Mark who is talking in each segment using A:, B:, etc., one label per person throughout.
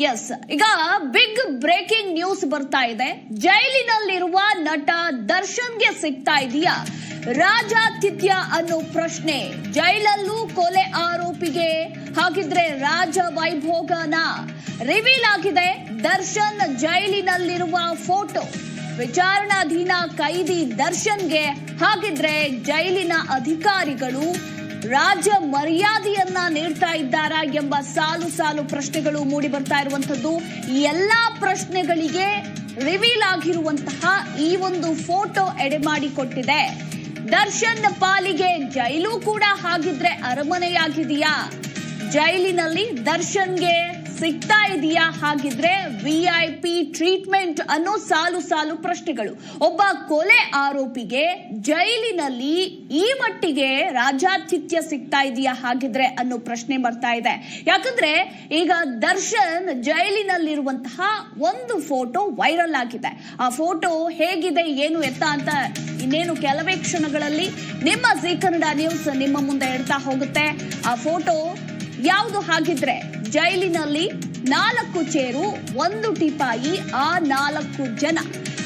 A: S ಈಗ big breaking news ಬರ್ತಾ ಇದೆ. ಜೈಲಿನಲ್ಲಿರುವ ನಟ ದರ್ಶನ್ಗೆ ಸಿಗ್ತಾ ಇದೆಯಾ? ರಾಜಾತಿಥ್ಯ ಅನ್ನೋ ಪ್ರಶ್ನೆ. ಜೈಲಲ್ಲೂ ಕೊಲೆ ಆರೋಪಿಗೆ ಹಾಗಿದ್ರೆ ರಾಜ ವೈಭೋಗನ ರಿವೀಲ್ ಆಗಿದೆ. ದರ್ಶನ್ ಜೈಲಿನಲ್ಲಿರುವ ಫೋಟೋ. ವಿಚಾರಣಾಧೀನ ಕೈದಿ ದರ್ಶನ್ಗೆ ಹಾಗಿದ್ರೆ ಜೈಲಿನ ಅಧಿಕಾರಿಗಳು ರಾಜ ಮರ್ಯಾದೆಯನ್ನ ನೀಡ್ತಾ ಇದ್ದಾರಾ ಎಂಬ ಸಾಲು ಸಾಲು ಪ್ರಶ್ನೆಗಳು ಮೂಡಿ ಬರ್ತಾ ಇರುವಂತದ್ದು ಎಲ್ಲಾ ಪ್ರಶ್ನೆಗಳಿಗೆ ರಿವೀಲ್ ಆಗಿರುವಂತಹ ಈ ಒಂದು ಫೋಟೋ ಎಡೆ ಮಾಡಿಕೊಟ್ಟಿದೆ ದರ್ಶನ್ ಪಾಲಿಗೆ ಜೈಲು ಕೂಡ ಹಾಗಿದ್ರೆ ಅರಮನೆಯಾಗಿದೆಯಾ? ಜೈಲಿನಲ್ಲಿ ದರ್ಶನ್ಗೆ ಸಿಗ್ತಾ ಇದೆಯಾ? ಹಾಗಿದ್ರೆ ವಿ ಐ ಪಿ ಟ್ರೀಟ್ಮೆಂಟ್ ಅನ್ನೋ ಸಾಲು ಸಾಲು ಪ್ರಶ್ನೆಗಳು. ಒಬ್ಬ ಕೊಲೆ ಆರೋಪಿಗೆ ಜೈಲಿನಲ್ಲಿ ಈ ಮಟ್ಟಿಗೆ ರಾಜಾತಿಥ್ಯ ಸಿಗ್ತಾ ಇದೆಯಾ ಹಾಗಿದ್ರೆ ಅನ್ನೋ ಪ್ರಶ್ನೆ ಬರ್ತಾ ಇದೆ. ಯಾಕಂದ್ರೆ ಈಗ ದರ್ಶನ್ ಜೈಲಿನಲ್ಲಿರುವಂತಹ ಒಂದು ಫೋಟೋ ವೈರಲ್ ಆಗಿದೆ. ಆ ಫೋಟೋ ಹೇಗಿದೆ, ಏನು ಎತ್ತ ಅಂತ ಇನ್ನೇನು ಕೆಲವೇ ಕ್ಷಣಗಳಲ್ಲಿ ನಿಮ್ಮ ಜಿ ಕನ್ನಡ ನ್ಯೂಸ್ ನಿಮ್ಮ ಮುಂದೆ ಇಡ್ತಾ ಹೋಗುತ್ತೆ. ಆ ಫೋಟೋ ಯಾವುದು ಹಾಗಿದ್ರೆ ಜೈಲಿನಲ್ಲಿ ನಾಲ್ಕು ಚೇರು, ಒಂದು ಟಿಪಾಯಿ, ಆ ನಾಲ್ಕು ಜನ.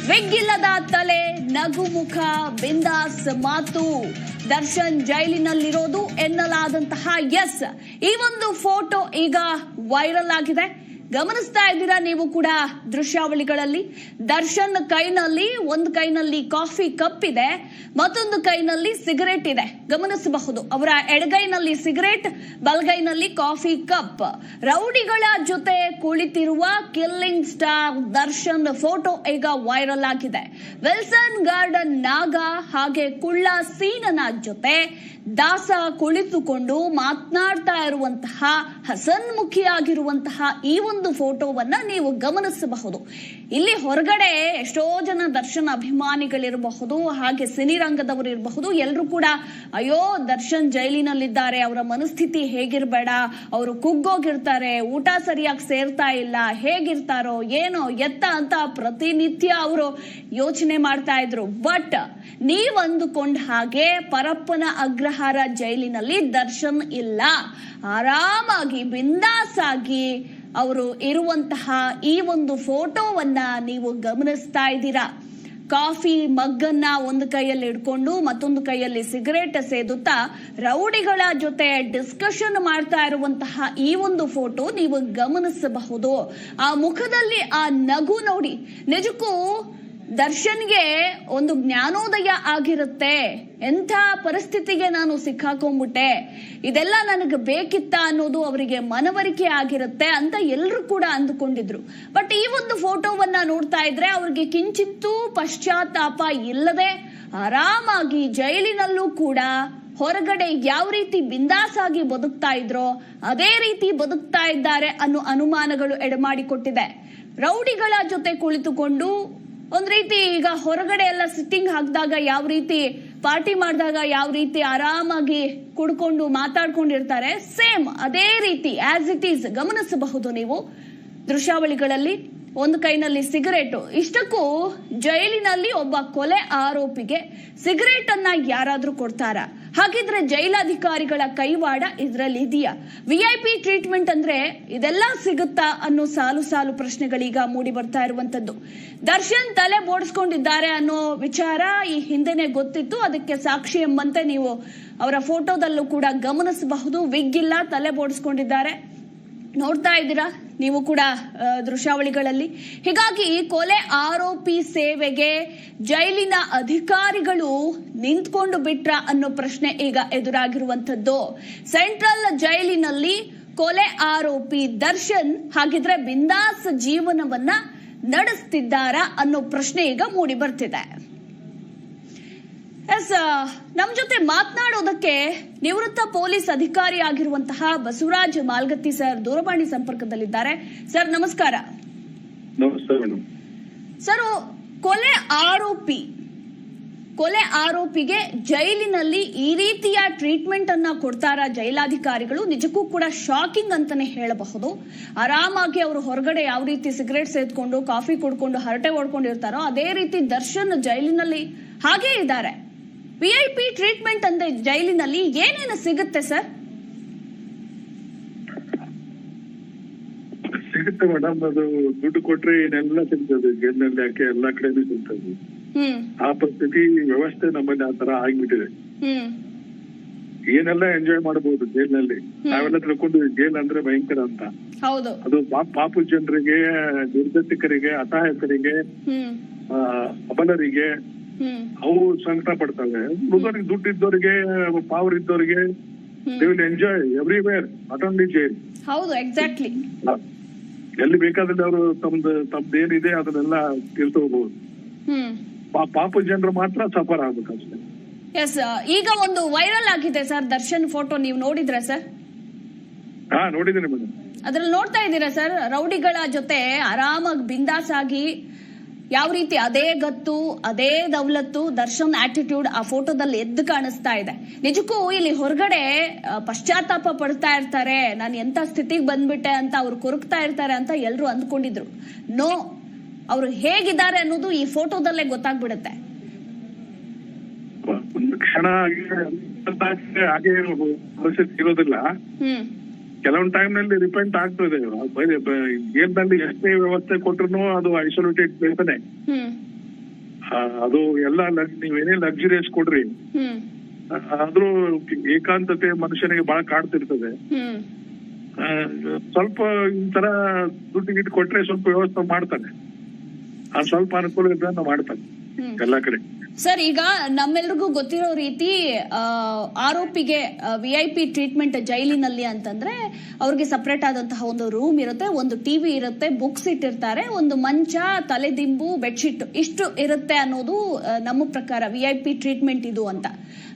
A: ವಿಗ್ಗಿಲ್ಲದ ತಲೆ ನಗುಮುಖ ಬಿಂದಾಸ್ ಮಾತು. ದರ್ಶನ್ ಜೈಲಿನಲ್ಲಿರೋದು ಎನ್ನಲಾದಂತಹ ಎಸ್. ಈ ಒಂದು ಫೋಟೋ ಈಗ ವೈರಲ್ ಆಗಿದೆ. ಗಮನಿಸ್ತಾ ಇದ್ದೀರಾ ನೀವು ಕೂಡ ದೃಶ್ಯಾವಳಿಗಳಲ್ಲಿ? ದರ್ಶನ್ ಕೈನಲ್ಲಿ, ಒಂದು ಕೈನಲ್ಲಿ ಕಾಫಿ ಕಪ್ ಇದೆ, ಮತ್ತೊಂದು ಕೈನಲ್ಲಿ ಸಿಗರೇಟ್ ಇದೆ. ಗಮನಿಸಬಹುದು, ಅವರ ಎಡಗೈನಲ್ಲಿ ಸಿಗರೇಟ್, ಬಲಗೈನಲ್ಲಿ ಕಾಫಿ ಕಪ್. ರೌಡಿಗಳ ಜೊತೆ ಕುಳಿತಿರುವ ಕಿಲ್ಲಿಂಗ್ ಸ್ಟಾರ್ ದರ್ಶನ್ ಫೋಟೋ ಈಗ ವೈರಲ್ ಆಗಿದೆ. ವಿಲ್ಸನ್ ಗಾರ್ಡನ್ ನಾಗ ಹಾಗೆ ಕುಳ್ಳ ಸೀನನ ಜೊತೆ ದಾಸ ಕುಳಿತುಕೊಂಡು ಮಾತನಾಡ್ತಾ ಇರುವಂತಹ ಹಸನ್ಮುಖಿಯಾಗಿರುವಂತಹ ಈ ಒಂದು ಫೋಟೋವನ್ನ ನೀವು ಗಮನಿಸಬಹುದು. ಇಲ್ಲಿ ಹೊರಗಡೆ ಎಷ್ಟೋ ಜನ ದರ್ಶನ್ ಅಭಿಮಾನಿಗಳಿರಬಹುದು, ಹಾಗೆ ಸಿನಿರಂಗದವರು ಇರಬಹುದು. ಎಲ್ಲರೂ ಕೂಡ, ಅಯ್ಯೋ, ದರ್ಶನ್ ಜೈಲಿನಲ್ಲಿದ್ದಾರೆ, ಅವರ ಮನಸ್ಥಿತಿ ಹೇಗಿರ್ಬೇಡ, ಅವರು ಕುಗ್ಗೋಗಿರ್ತಾರೆ, ಊಟ ಸರಿಯಾಗಿ ಸೇರ್ತಾ ಇಲ್ಲ, ಹೇಗಿರ್ತಾರೋ, ಏನೋ ಎತ್ತ ಅಂತ ಪ್ರತಿನಿತ್ಯ ಅವರು ಯೋಚನೆ ಮಾಡ್ತಾ ಇದ್ರು. ಬಟ್ ನೀವ್ ಅಂದುಕೊಂಡ ಹಾಗೆ ಪರಪ್ಪನ ಅಗ್ರಹಾರ ಜೈಲಿನಲ್ಲಿ ದರ್ಶನ್ ಇಲ್ಲ. ಆರಾಮಾಗಿ ಬಿಂದಾಸ್ ಆಗಿ ಅವರು ಇರುವಂತಹ ಈ ಒಂದು ಫೋಟೋವನ್ನ ನೀವು ಗಮನಿಸ್ತಾ ಇದ್ದೀರಾ? ಕಾಫಿ ಮಗ್ಗನ್ನ ಒಂದು ಕೈಯಲ್ಲಿ ಹಿಡ್ಕೊಂಡು ಮತ್ತೊಂದು ಕೈಯಲ್ಲಿ ಸಿಗರೇಟ್ ಸೇದುತ್ತಾ ರೌಡಿಗಳ ಜೊತೆ ಡಿಸ್ಕಷನ್ ಮಾಡ್ತಾ ಇರುವಂತಹ ಈ ಒಂದು ಫೋಟೋ ನೀವು ಗಮನಿಸಬಹುದು. ಆ ಮುಖದಲ್ಲಿ ಆ ನಗು ನೋಡಿ. ನಿಜಕ್ಕೂ ದರ್ಶನ್ಗೆ ಒಂದು ಜ್ಞಾನೋದಯ ಆಗಿರುತ್ತೆ. ಎಂಥ ಪರಿಸ್ಥಿತಿಗೆ ನಾನು ಸಿಕ್ಕಾಕೊಂಡ್ಬಿಟ್ಟೆ. ಇದೆಲ್ಲ ನನಗೆ ಬೇಕಿತ್ತ ಅನ್ನೋದು ಅವರಿಗೆ ಮನವರಿಕೆ ಆಗಿರುತ್ತೆ ಅಂತ ಎಲ್ಲರೂ ಕೂಡ ಅಂದುಕೊಂಡಿದ್ರು. ಬಟ್ ಈ ಒಂದು ಫೋಟೋವನ್ನ ನೋಡ್ತಾ ಇದ್ರೆ ಅವ್ರಿಗೆ ಕಿಂಚಿತ್ತೂ ಪಶ್ಚಾತ್ತಾಪ ಇಲ್ಲದೆ ಆರಾಮಾಗಿ ಜೈಲಿನಲ್ಲೂ ಕೂಡ ಹೊರಗಡೆ ಯಾವ ರೀತಿ ಬಿಂದಾಸಾಗಿ ಬದುಕ್ತಾ ಇದ್ರೋ ಅದೇ ರೀತಿ ಬದುಕ್ತಾ ಇದ್ದಾರೆ ಅನ್ನೋ ಅನುಮಾನಗಳು ಎಡೆಮಾಡಿಕೊಟ್ಟಿದೆ. ರೌಡಿಗಳ ಜೊತೆ ಕುಳಿತುಕೊಂಡು ಒಂದ್ ರೀತಿ ಈಗ ಹೊರಗಡೆ ಎಲ್ಲ ಸಿಟ್ಟಿಂಗ್ ಹಾಕಿದಾಗ ಯಾವ ರೀತಿ ಪಾರ್ಟಿ ಮಾಡಿದಾಗ ಯಾವ ರೀತಿ ಆರಾಮಾಗಿ ಕುಡ್ಕೊಂಡು ಮಾತಾಡ್ಕೊಂಡಿರ್ತಾರೆ ಸೇಮ್ ಅದೇ ರೀತಿ ಆಸ್ ಇಟ್ ಈಸ್ ಗಮನಿಸಬಹುದು ನೀವು. ದೃಶ್ಯಾವಳಿಗಳಲ್ಲಿ ಒಂದು ಕೈನಲ್ಲಿ ಸಿಗರೇಟು, ಇಷ್ಟಕ್ಕೂ ಜೈಲಿನಲ್ಲಿ ಒಬ್ಬ ಕೊಲೆ ಆರೋಪಿಗೆ ಸಿಗರೇಟ್ ಅನ್ನ ಯಾರಾದ್ರೂ ಕೊಡ್ತಾರಾ? ಹಾಗಿದ್ರೆ ಜೈಲಾಧಿಕಾರಿಗಳ ಕೈವಾಡ ಇದರಲ್ಲಿ ಇದೆಯಾ? ವಿಐಪಿ ಟ್ರೀಟ್ಮೆಂಟ್ ಅಂದ್ರೆ ಇದೆಲ್ಲ ಸಿಗುತ್ತಾ ಅನ್ನೋ ಸಾಲು ಸಾಲು ಪ್ರಶ್ನೆಗಳೀಗ ಮೂಡಿ ಬರ್ತಾ ಇರುವಂತದ್ದು ದರ್ಶನ್ ತಲೆ ಬೋಡಿಸ್ಕೊಂಡಿದ್ದಾರೆ ಅನ್ನೋ ವಿಚಾರ ಈ ಹಿಂದೆನೆ ಗೊತ್ತಿತ್ತು. ಅದಕ್ಕೆ ಸಾಕ್ಷಿ ಎಂಬಂತೆ ನೀವು ಅವರ ಫೋಟೋದಲ್ಲೂ ಕೂಡ ಗಮನಿಸಬಹುದು. ವಿಗ್ ಇಲ್ಲ ತಲೆ ಬೋಡಿಸ್ಕೊಂಡಿದ್ದಾರೆ. ನೋಡ್ತಾ ಇದ್ದೀರಾ? ನೀವು ಕೂಡ ದೃಶ್ಯಾವಳಿಗಳಲ್ಲಿ. ಹೀಗಾಗಿ ಕೊಲೆ ಆರೋಪಿ ಸೇವೆಗೆ ಜೈಲಿನ ಅಧಿಕಾರಿಗಳು ನಿಂತ್ಕೊಂಡು ಬಿಟ್ರ ಅನ್ನೋ ಪ್ರಶ್ನೆ ಈಗ ಎದುರಾಗಿರುವಂತದ್ದು ಸೆಂಟ್ರಲ್ ಜೈಲಿನಲ್ಲಿ ಕೊಲೆ ಆರೋಪಿ ದರ್ಶನ್ ಹಾಗಿದ್ರೆ ಬಿಂದಾಸ್ ಜೀವನವನ್ನ ನಡೆಸ್ತಿದ್ದಾರಾ ಅನ್ನೋ ಪ್ರಶ್ನೆ ಈಗ ಮೂಡಿ ಬರ್ತಿದೆ ಎಸ್ ನಮ್ ಜೊತೆ ಮಾತನಾಡೋದಕ್ಕೆ ನಿವೃತ್ತ ಪೊಲೀಸ್ ಅಧಿಕಾರಿ ಆಗಿರುವಂತಹ ಬಸವರಾಜ್ ಮಾಲ್ಗತ್ತಿ ಸರ್ ದೂರವಾಣಿ ಸಂಪರ್ಕದಲ್ಲಿದ್ದಾರೆ. ಸರ್ ನಮಸ್ಕಾರ. ಸರ್ ಕೊಲೆ ಆರೋಪಿ ಕೊಲೆ ಆರೋಪಿಗೆ ಜೈಲಿನಲ್ಲಿ ಈ ರೀತಿಯ ಟ್ರೀಟ್ಮೆಂಟ್ ಅನ್ನ ಕೊಡ್ತಾರ ಜೈಲಾಧಿಕಾರಿಗಳು? ನಿಜಕ್ಕೂ ಕೂಡ ಶಾಕಿಂಗ್ ಅಂತಾನೆ ಹೇಳಬಹುದು. ಆರಾಮಾಗಿ ಅವರು ಹೊರಗಡೆ ಯಾವ ರೀತಿ ಸಿಗರೇಟ್ ಸೇದ್ಕೊಂಡು ಕಾಫಿ ಕುಡ್ಕೊಂಡು ಹರಟೆ ಹೊಡ್ಕೊಂಡಿರ್ತಾರೋ ಅದೇ ರೀತಿ ದರ್ಶನ್ ಜೈಲಿನಲ್ಲಿ ಹಾಗೇ ಇದ್ದಾರೆ. ವಿ ಐ ಪಿ ಟ್ರೀಟ್ಮೆಂಟ್ ಅಂದ್ರೆ ಜೈಲಿನಲ್ಲಿ ಏನೇನು ಸಿಗುತ್ತೆ ಸರ್?
B: ಸಿಗುತ್ತೆ ಮೇಡಮ್ ಅದು ದುಡ್ಡು ಕೊಟ್ರೆ ಏನೆಲ್ಲ ಸಿಗ್ತದೆ. ಜೈಲಿನಲ್ಲಿ ಯಾಕೆ ಎಲ್ಲಾ ಕಡೆನೂ ಸಿಗ್ತದೆ. ಆ ಪರಿಸ್ಥಿತಿ ವ್ಯವಸ್ಥೆ ನಮ್ಮಲ್ಲಿ ಆ ತರ ಆಗ್ಬಿಟ್ಟಿದೆ. ಏನೆಲ್ಲ ಎಂಜಾಯ್ ಮಾಡಬಹುದು ಜೈಲಿನಲ್ಲಿ? ನಾವೆಲ್ಲ ತಿಳ್ಕೊಂಡು ಜೈಲ್ ಅಂದ್ರೆ ಭಯಂಕರ ಅಂತ.
A: ಹೌದು.
B: ಅದು ಪಾಪ ಜನರಿಗೆ ನಿರ್ಗತಿಕರಿಗೆ ಅಸಹಾಯಕರಿಗೆ ಅಬಲರಿಗೆ
A: ಹ್ಮ್.
B: ಅವು ಸಂಕಟ ಪಡ್ತಾರೆ. ಉಳಿದವರಿಗೆ ದುಡ್ಡು ಇದ್ದವರಿಗೆ ಪವರ್ ಇದ್ದವರಿಗೆ
A: ಹ್ಮ್.
B: They will enjoy everywhere not only jail
A: ಹೌದು ಎಕ್ಸಾಕ್ಟ್ಲಿ
B: ಎಲ್ಲಿ ಬೇಕಾದಲ್ಲಿ ಅವರು ತಮ್ದು ತಮ್ದು ಏನಿದೆ ಅದನ್ನೆಲ್ಲ ತಿಳ್ಕೋಬಹುದು
A: ಹ್ಮ್.
B: ಪಾಪು ಜನರು ಮಾತ್ರ ಸಫರ್ ಆಗ್ಬೇಕಷ್ಟೇ.
A: ಎಸ್ ಈಗ ಒಂದು ವೈರಲ್ ಆಗಿದೆ ಸರ್ ದರ್ಶನ್ ಫೋಟೋ ನೀವು ನೋಡಿದ್ರೆ ಸರ್
B: ಹಾ ನೋಡಿದ್ದೀನಿ ಮೇಡಮ್
A: ಅದ್ರಲ್ಲಿ ನೋಡ್ತಾ ಇದ್ದೀರಾ ಸರ್ ರೌಡಿಗಳ ಜೊತೆ ಆರಾಮಾಗಿ ಬಿಂದಾಸ್ ಆಗಿ ಯಾವ ರೀತಿ ಅದೇ ಗತ್ತು ಅದೇ ದೌಲತ್ತು ದರ್ಶನ್ ಆಟಿಟ್ಯೂಡ್ ಆ ಫೋಟೋದಲ್ಲಿ ಎದ್ದು ಕಾಣಿಸ್ತಾ ಇದೆ. ನಿಜಕ್ಕೂ ಇಲ್ಲಿ ಹೊರಗಡೆ ಪಶ್ಚಾತ್ತಾಪ ಪಡ್ತಾ ಇರ್ತಾರೆ ನಾನು ಎಂತ ಸ್ಥಿತಿಗೆ ಬಂದ್ಬಿಟ್ಟೆ ಅಂತ ಅವ್ರು ಕೊರಕ್ತಾ ಇರ್ತಾರೆ ಅಂತ ಎಲ್ಲರೂ ಅಂದ್ಕೊಂಡಿದ್ರು. ನೋ ಅವರು ಹೇಗಿದ್ದಾರೆ ಅನ್ನೋದು ಈ ಫೋಟೋದಲ್ಲೇ ಗೊತ್ತಾಗ್ಬಿಡುತ್ತೆ.
B: ಒಂದು ಕ್ಷಣ ಇರೋದಿಲ್ಲ. ಕೆಲವೊಂದು ಟೈಮ್ನಲ್ಲಿ ರಿಪೆಂಟ್ ಆಗ್ತದೆ ನಲ್ಲಿ ಎಷ್ಟೇ ವ್ಯವಸ್ಥೆ ಕೊಟ್ರು ಅದು ಐಸೋಲೇಟೆಡ್ ಪ್ಲೇಸನೆ ಅದು ಎಲ್ಲ ನೀವ್ ನೀವೇನೇ ಲಕ್ಸುರಿಯಸ್ ಕೊಡ್ರಿ. ಆದ್ರೂ ಏಕಾಂತತೆ ಮನುಷ್ಯನಿಗೆ ಬಹಳ ಕಾಡ್ತಿರ್ತದೆ. ಸ್ವಲ್ಪ ಈ ತರ ದುಡ್ಡು ಗಿಟ್ಟು ಕೊಟ್ರೆ ಸ್ವಲ್ಪ ವ್ಯವಸ್ಥೆ ಮಾಡ್ತಾನೆ. ಆ ಸ್ವಲ್ಪ ಅನುಕೂಲ ಇದ್ದ ಮಾಡ್ತಾನೆ. ಎಲ್ಲಾ ಕಡೆ.
A: ಸರ್ ಈಗ ನಮ್ಮೆಲ್ರಿಗೂ ಗೊತ್ತಿರೋ ರೀತಿ ಆರೋಪಿಗೆ ವಿ ಐ ಪಿ ಟ್ರೀಟ್ಮೆಂಟ್ ಜೈಲಿನಲ್ಲಿ ಅಂತಂದ್ರೆ ಅವ್ರಿಗೆ ಸಪ್ರೇಟ್ ಆದಂತಹ ಒಂದು ರೂಮ್ ಇರುತ್ತೆ ಒಂದು ಟಿವಿ ಇರುತ್ತೆ ಬುಕ್ಸ್ ಇಟ್ಟಿರ್ತಾರೆ ಒಂದು ಮಂಚ ತಲೆದಿಂಬು ಬೆಡ್ಶೀಟ್ ಇಷ್ಟು ಇರುತ್ತೆ ಅನ್ನೋದು ನಮ್ಮ ಪ್ರಕಾರ ವಿ ಐ ಪಿ ಟ್ರೀಟ್ಮೆಂಟ್ ಇದು ಅಂತ.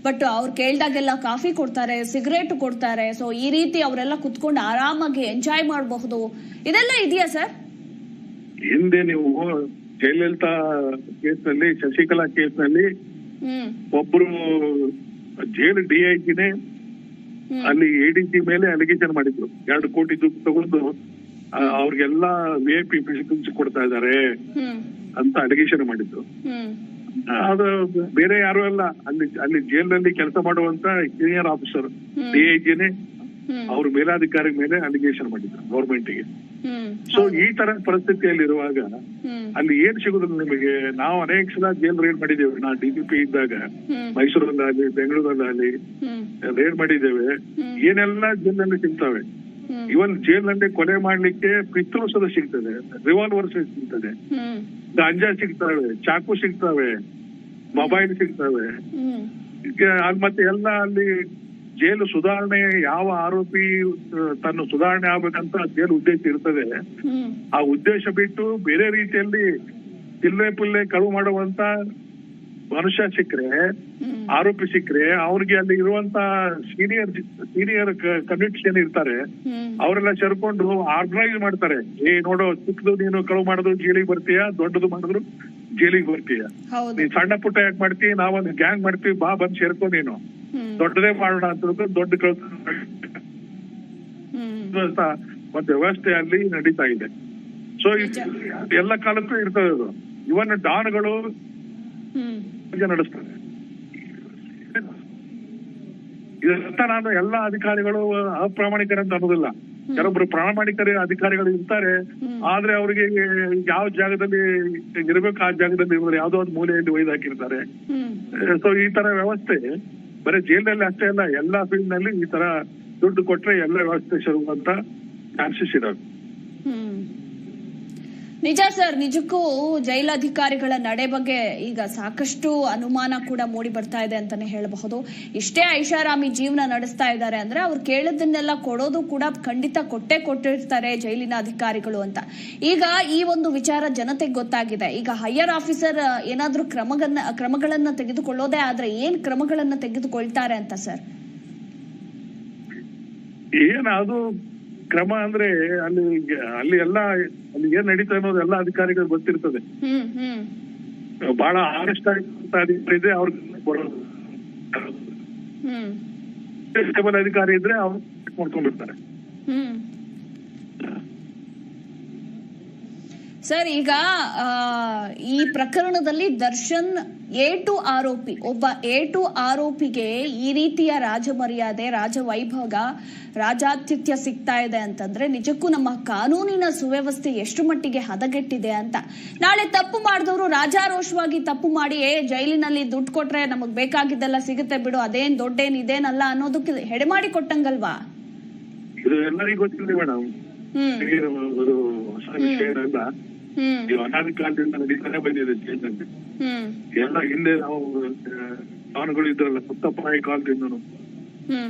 A: ಬಟ್ ಅವ್ರು ಕೇಳ್ದಾಗೆಲ್ಲ ಕಾಫಿ ಕೊಡ್ತಾರೆ ಸಿಗರೇಟ್ ಕೊಡ್ತಾರೆ ಸೊ ಈ ರೀತಿ ಅವರೆಲ್ಲ ಕುತ್ಕೊಂಡು ಆರಾಮಾಗಿ ಎಂಜಾಯ್ ಮಾಡಬಹುದು. ಇದೆಲ್ಲ ಇದೆಯಾ ಸರ್?
B: ಹಿಂದೆ ನೀವು ಜಯಲಲಿತಾ ಕೇಸ್ನಲ್ಲಿ ಶಶಿಕಲಾ ಕೇಸ್ನಲ್ಲಿ
A: ಹ್ಮ್.
B: ಒಬ್ರು ಜೈಲು ಡಿಐಜಿನೇ
A: ಹ್ಮ್.
B: ಅಲ್ಲಿ ಎಡಿಸಿ ಮೇಲೆ ಅಲಿಗೇಷನ್ ಮಾಡಿದ್ರು. ಎರಡು ಕೋಟಿ ದುಡ್ಡು ತಗೊಂಡು ಅವ್ರಿಗೆಲ್ಲಾ ವಿ ಐ ಪಿ ಫೆಸಿಲಿಟೀಸ್ ಕೊಡ್ತಾ ಇದ್ದಾರೆ ಅಂತ ಅಲಿಗೇಷನ್ ಮಾಡಿದ್ರು. ಅದು ಬೇರೆ ಯಾರು ಅಲ್ಲ. ಅಲ್ಲಿ ಅಲ್ಲಿ ಜೈಲಿನಲ್ಲಿ ಕೆಲಸ ಮಾಡುವಂತ ಸೀನಿಯರ್ ಆಫೀಸರ್
A: ಡಿ
B: ಡಿಐಜಿನೇ
A: ಜಿನೇ
B: ಅವ್ರ ಮೇಲಾಧಿಕಾರಿ ಮೇಲೆ ಅಲಿಗೇಷನ್ ಮಾಡಿದ್ರು ಗೌರ್ಮೆಂಟ್ಗೆ
A: ಹ್ಮ್
B: ಸೊ ಈ ತರ ಪರಿಸ್ಥಿತಿಯಲ್ಲಿ ಇರುವಾಗ ಅಲ್ಲಿ ಏನ್ ಸಿಗುದಿಲ್ಲ ನಿಮಗೆ? ನಾವು ಅನೇಕ ಸಲ ಜೈಲ್ ರೇಡ್ ಮಾಡಿದ್ದೇವೆ. ನಾ ಡಿ ಜಿ ಪಿ ಇದ್ದಾಗ ಮೈಸೂರಲ್ಲಾಗ್ಲಿ ಬೆಂಗಳೂರಲ್ಲಾಗಲಿ ರೇಡ್ ಮಾಡಿದ್ದೇವೆ. ಏನೆಲ್ಲ ನಲ್ಲಿ ಸಿಗ್ತವೆ? ಇವನ್ ಜೇಲ್ನಲ್ಲಿ ಕೊಲೆ ಮಾಡ್ಲಿಕ್ಕೆ ಪಿಸ್ತೂಲ್ಸದ ಸಿಗ್ತದೆ. ರಿವಾಲ್ವರ್ಸ್ ಸಿಗ್ತದೆ. ಗಾಂಜಾ ಸಿಗ್ತವೆ ಚಾಕು ಸಿಗ್ತವೆ ಮೊಬೈಲ್ ಸಿಗ್ತವೆ. ಮತ್ತೆ ಎಲ್ಲ ಅಲ್ಲಿ ಜೈಲು ಸುಧಾರಣೆ ಯಾವ ಆರೋಪಿ ತನ್ನ ಸುಧಾರಣೆ ಆಗ್ಬೇಕಂತ ಜೈಲು ಉದ್ದೇಶ ಇರ್ತದೆ. ಆ ಉದ್ದೇಶ ಬಿಟ್ಟು ಬೇರೆ ರೀತಿಯಲ್ಲಿ ಚಿಲ್ಲೆ ಪಿಲ್ಲೆ ಕಳುವು ಮಾಡುವಂತ ಮನುಷ್ಯ ಸಿಕ್ಕರೆ ಆರೋಪಿ ಸಿಕ್ಕರೆ ಅವ್ರಿಗೆ ಅಲ್ಲಿ ಇರುವಂತ ಸೀನಿಯರ್ ಸೀನಿಯರ್ ಕಮಿಟ್ಸ್ ಏನ್ ಇರ್ತಾರೆ. ಅವರೆಲ್ಲ ಸೇರ್ಕೊಂಡು ಆರ್ಗನೈಸ್ ಮಾಡ್ತಾರೆ. ಏ ನೋಡು ಚಿಕ್ಕದು ನೀನು ಕಳುವು ಮಾಡಿದ್ರು ಜೈಲಿಗೆ ಬರ್ತೀಯಾ? ದೊಡ್ಡದು ಮಾಡಿದ್ರು ಜೈಲಿಗೆ ಬರ್ತೀಯ? ನೀನ್ ಸಣ್ಣ ಪುಟ್ಟ ಯಾಕೆ ಮಾಡ್ತೀವಿ ನಾವೊಂದು ಗ್ಯಾಂಗ್ ಮಾಡ್ತೀವಿ ಬಾ ಬಂದ್ ಸೇರ್ಕೊ ನೀನು. ದೊಡ್ಡದೇ ಮಾಡೋಣ ಅಂತ ದೊಡ್ಡ ಮತ್ತೆ ವ್ಯವಸ್ಥೆ ಅಲ್ಲಿ ನಡೀತಾ ಇದೆ. ಸೊ ಎಲ್ಲ ಕಾಲಕ್ಕೂ ಇರ್ತದೆ ಅದು. ಇವನ್ ಡಾನ್ಗಳು ನಡೆಸ್ತಾರೆ. ಇದನ್ನ ನಾನು ಎಲ್ಲ ಅಧಿಕಾರಿಗಳು ಅಪ್ರಾಮಾಣಿಕರು ಅಂತ ಅನ್ನೋದಿಲ್ಲ ಕೆಲವೊಬ್ರು ಪ್ರಾಮಾಣಿಕರ ಅಧಿಕಾರಿಗಳು ಇರ್ತಾರೆ. ಆದ್ರೆ ಅವರಿಗೆ ಯಾವ ಜಾಗದಲ್ಲಿ ಇರ್ಬೇಕು ಆ ಜಾಗದಲ್ಲಿ ಯಾವ್ದೋ ಒಂದು ಮೂಲೆಯಲ್ಲಿ ಒಯ್ದು ಹಾಕಿರ್ತಾರೆ. ಸೊ ಈ ತರ ವ್ಯವಸ್ಥೆ ಬರೀ ಜೈಲಲ್ಲಿ ಅಷ್ಟೇ ಅಲ್ಲ, ಎಲ್ಲಾ ಫೀಲ್ಡ್ನಲ್ಲಿ ಈ ತರ ದುಡ್ಡು ಕೊಟ್ರೆ ಎಲ್ಲ ವ್ಯವಸ್ಥೆ ಶುರುವಂತ ಚಾನ್ಸಸ್
A: ಇರೋದು. ನಿಜ ಸರ್, ನಿಜಕ್ಕೂ ಜೈಲಾಧಿಕಾರಿಗಳ ನಡೆ ಬಗ್ಗೆ ಈಗ ಸಾಕಷ್ಟು ಅನುಮಾನ ಕೂಡ ಮೂಡಿ ಬರ್ತಾ ಇದೆ ಅಂತಾನೆ ಹೇಳಬಹುದು. ಇಷ್ಟೇ ಐಷಾರಾಮಿ ಜೀವನ ನಡೆಸ್ತಾ ಇದ್ದಾರೆ ಅಂದ್ರೆ ಅವ್ರು ಕೇಳಿದ್ದನ್ನೆಲ್ಲ ಕೊಡೋದು ಕೂಡ ಖಂಡಿತ ಕೊಟ್ಟೆ ಕೊಟ್ಟಿರ್ತಾರೆ ಜೈಲಿನ ಅಧಿಕಾರಿಗಳು ಅಂತ. ಈಗ ಈ ಒಂದು ವಿಚಾರ ಜನತೆಗೆ ಗೊತ್ತಾಗಿದೆ. ಈಗ ಹೈಯರ್ ಆಫೀಸರ್ ಏನಾದ್ರೂ ಕ್ರಮಗಳನ್ನ ಕ್ರಮಗಳನ್ನ ತೆಗೆದುಕೊಳ್ಳೋದೇ ಆದ್ರೆ ಏನ್ ಕ್ರಮಗಳನ್ನ ತೆಗೆದುಕೊಳ್ತಾರೆ ಅಂತ ಸರ್?
B: ಏನ್ ಅದು ಕ್ರಮ ಅಂದ್ರೆ ಅಲ್ಲಿ ಅಲ್ಲಿ ಎಲ್ಲ ಅಲ್ಲಿ ಏನ್ ನಡೀತಾ ಅನ್ನೋದು ಎಲ್ಲ ಅಧಿಕಾರಿಗಳು ಗೊತ್ತಿರ್ತದೆ. ಬಹಳ ಆರೆಸ್ಟ್ ಆಗಿರುವಂತ ಅಧಿಕಾರಿ ಇದ್ರೆ ಅವ್ರ ಕೊಡೋದು ಅಧಿಕಾರಿ ಇದ್ರೆ ಅವ್ರು ಮಾಡ್ಕೊಂಡಿರ್ತಾರೆ
A: ಸರ್ ಈಗ ಈ ಪ್ರಕರಣದಲ್ಲಿ ದರ್ಶನ್ ಎ ಟು ಆರೋಪಿ ಒಬ್ಬ ಎ ಟು ಆರೋಪಿಗೆ ಈ ರೀತಿಯ ರಾಜಮರ್ಯಾದೆ ರಾಜವೈಭೋಗ ರಾಜಾತಿಥ್ಯ ಸಿಗ್ತಾ ಇದೆ ಅಂತಂದ್ರೆ ನಿಜಕ್ಕೂ ನಮ್ಮ ಕಾನೂನಿನ ಸುವ್ಯವಸ್ಥೆ ಎಷ್ಟು ಮಟ್ಟಿಗೆ ಹದಗೆಟ್ಟಿದೆ ಅಂತ. ನಾಳೆ ತಪ್ಪು ಮಾಡಿದವರು ರಾಜಾರೋಷವಾಗಿ ತಪ್ಪು ಮಾಡಿ ಏ ಜೈಲಿನಲ್ಲಿ ದುಡ್ಡು ಕೊಟ್ರೆ ನಮಗ್ ಬೇಕಾಗಿದ್ದೆಲ್ಲ ಸಿಗುತ್ತೆ ಬಿಡು ಅದೇನ್ ದೊಡ್ಡೇನ್ ಇದೇನಲ್ಲ ಅನ್ನೋದಕ್ಕೆ ಹೆಡೆ ಮಾಡಿ ಕೊಟ್ಟಂಗಲ್ವಾ?
B: ಇದು ಎಲ್ಲರಿಗೂ ಗೊತ್ತಿದೆ ಮೇಡಮ್.
A: ಹ್ಮ್.
B: ಇದು ಹೊಸ ವಿಷಯ ಅನಾದಿ ಕಾಲದಿಂದ ನಡೀತಾನೆ ಬಂದಿದೆ
A: ಚೇಂಜ್
B: ಎಲ್ಲ ಹಿಂದೆ ನಾವು ಅವನುಗಳು ಇದ್ರಲ್ಲ ಮುತ್ತಪ್ಪಾಯಿ ಕಾಲದಿಂದನು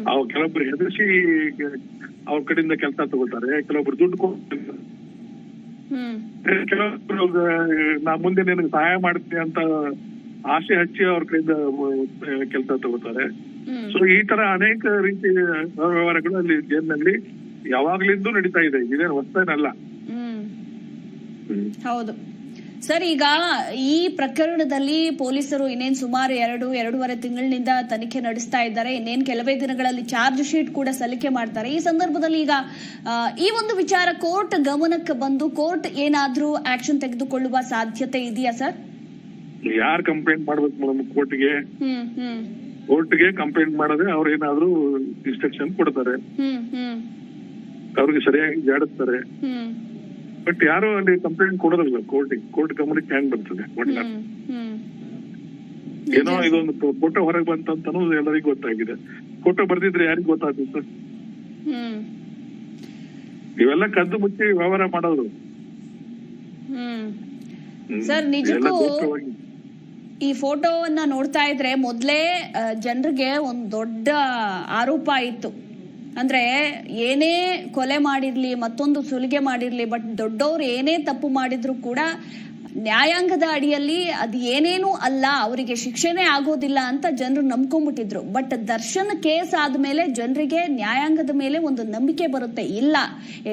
B: ಅವ್ ಕೆಲವೊಬ್ರು ಹೆದರ್ಸಿ ಅವ್ರ ಕಡೆಯಿಂದ ಕೆಲಸ ತಗೋತಾರೆ ಕೆಲವೊಬ್ರು ದುಡ್ಡು ಕೆಲವೊಬ್ರು ನಾ ಮುಂದೆ ನಿನಗೆ ಸಹಾಯ ಮಾಡ್ತೀನಿ ಅಂತ ಆಸೆ ಹಚ್ಚಿ ಅವ್ರ ಕಡೆಯಿಂದ ಕೆಲಸ ತಗೋತಾರೆ ಸೊ ಈ ತರ ಅನೇಕ ರೀತಿಯ ವ್ಯವಹಾರಗಳು ಅಲ್ಲಿ ಜೈಲಿನಲ್ಲಿ ಯಾವಾಗ್ಲಿಂದೂ ನಡೀತಾ ಇದೆ. ಇದೇನು ಹೊಸದೇನಲ್ಲ.
A: ಹೌದು. ಸರ್ ಈಗ ಈ ಪ್ರಕರಣದಲ್ಲಿ ಪೊಲೀಸರು ಇನ್ನೇನ್ ಸುಮಾರು ಎರಡು ಎರಡೂವರೆ ತಿಂಗಳಿನಿಂದ ತನಿಖೆ ನಡೆಸ್ತಾ ಇದ್ದಾರೆ. ಇನ್ನೇನ್ ಕೆಲವೇ ದಿನಗಳಲ್ಲಿ ಚಾರ್ಜ್ ಶೀಟ್ ಕೂಡ ಸಲ್ಲಿಕೆ ಮಾಡ್ತಾರೆ. ಈ ಸಂದರ್ಭದಲ್ಲಿ ಈಗ ಈ ಒಂದು ವಿಚಾರ ಕೋರ್ಟ್ ಗಮನಕ್ಕೆ ಬಂದು ಕೋರ್ಟ್ ಏನಾದ್ರೂ ಆಕ್ಷನ್ ತೆಗೆದುಕೊಳ್ಳುವ ಸಾಧ್ಯತೆ ಇದೆಯಾ ಸರ್?
B: ಯಾರು ಕಂಪ್ಲೇಂಟ್ ಮಾಡ್ಬೇಕು ಮೇಡಮ್ ಕೋರ್ಟ್ಗೆ? ಕೋರ್ಟ್ಗೆ ಕಂಪ್ಲೇಂಟ್ ಮಾಡಿದ್ರೆ ಅವ್ರು ಏನಾದ್ರೂ ಇನ್ಸ್ಟ್ರಕ್ಷನ್ ಕೊಡ್ತಾರೆ. ಅವ್ರಿಗೆ ಸರಿಯಾಗಿ ಜಾಡಿಸ್ತಾರೆ. ಬಟ್ ಯಾರು ಅಲ್ಲಿ ಕಂಪ್ಲೇಂಟ್ ಕೊಡೋದಿಲ್ಲ ಕೋರ್ಟ್ ಕೋರ್ಟ್ ಗಮನಕ್ಕೆ ಹ್ಯಾಂಗ್ ಬರ್ತದೆ ಏನೋ ಇದೊಂದು ಫೋಟೋ ಹೊರಗೆ ಬಂತಂತ ಅನ್ನೋದು ಎಲ್ಲರಿಗೂ ಗೊತ್ತಾಗಿದೆ. ಫೋಟೋ ಬರ್ದಿದ್ರೆ ಯಾರಿಗೂ ಗೊತ್ತಾಗ್ತಿತ್ತು
A: ಹ್ಮ್.
B: ಇವೆಲ್ಲ ಕದ್ದು ಮುಚ್ಚಿ ವ್ಯವಹಾರ
A: ಹ್ಮ್. ಸರ್, ನಿಜಕ್ಕೂ- ಈ ಫೋಟೋವನ್ನ ನೋಡ್ತಾ ಇದ್ರೆ ಮೊದ್ಲೇ ಜನರಿಗೆ ಒಂದು ದೊಡ್ಡ ಆರೋಪ ಇತ್ತು. ಅಂದ್ರೆ ಏನೇ ಕೊಲೆ ಮಾಡಿರ್ಲಿ, ಮತ್ತೊಂದು ಸುಲಿಗೆ ಮಾಡಿರ್ಲಿ ಬಟ್ ದೊಡ್ಡವ್ರು ಏನೇ ತಪ್ಪು ಮಾಡಿದ್ರು ಕೂಡ ನ್ಯಾಯಾಂಗದ ಅಡಿಯಲ್ಲಿ ಅದು ಏನೇನೂ ಅಲ್ಲ, ಅವರಿಗೆ ಶಿಕ್ಷೆನೇ ಆಗೋದಿಲ್ಲ ಅಂತ ಜನರು ನಂಬ್ಕೊಂಡ್ಬಿಟ್ಟಿದ್ರು. ಬಟ್ ದರ್ಶನ್ ಕೇಸ್ ಆದ್ಮೇಲೆ ಜನರಿಗೆ ನ್ಯಾಯಾಂಗದ ಮೇಲೆ ಒಂದು ನಂಬಿಕೆ ಬರುತ್ತೆ. ಇಲ್ಲ,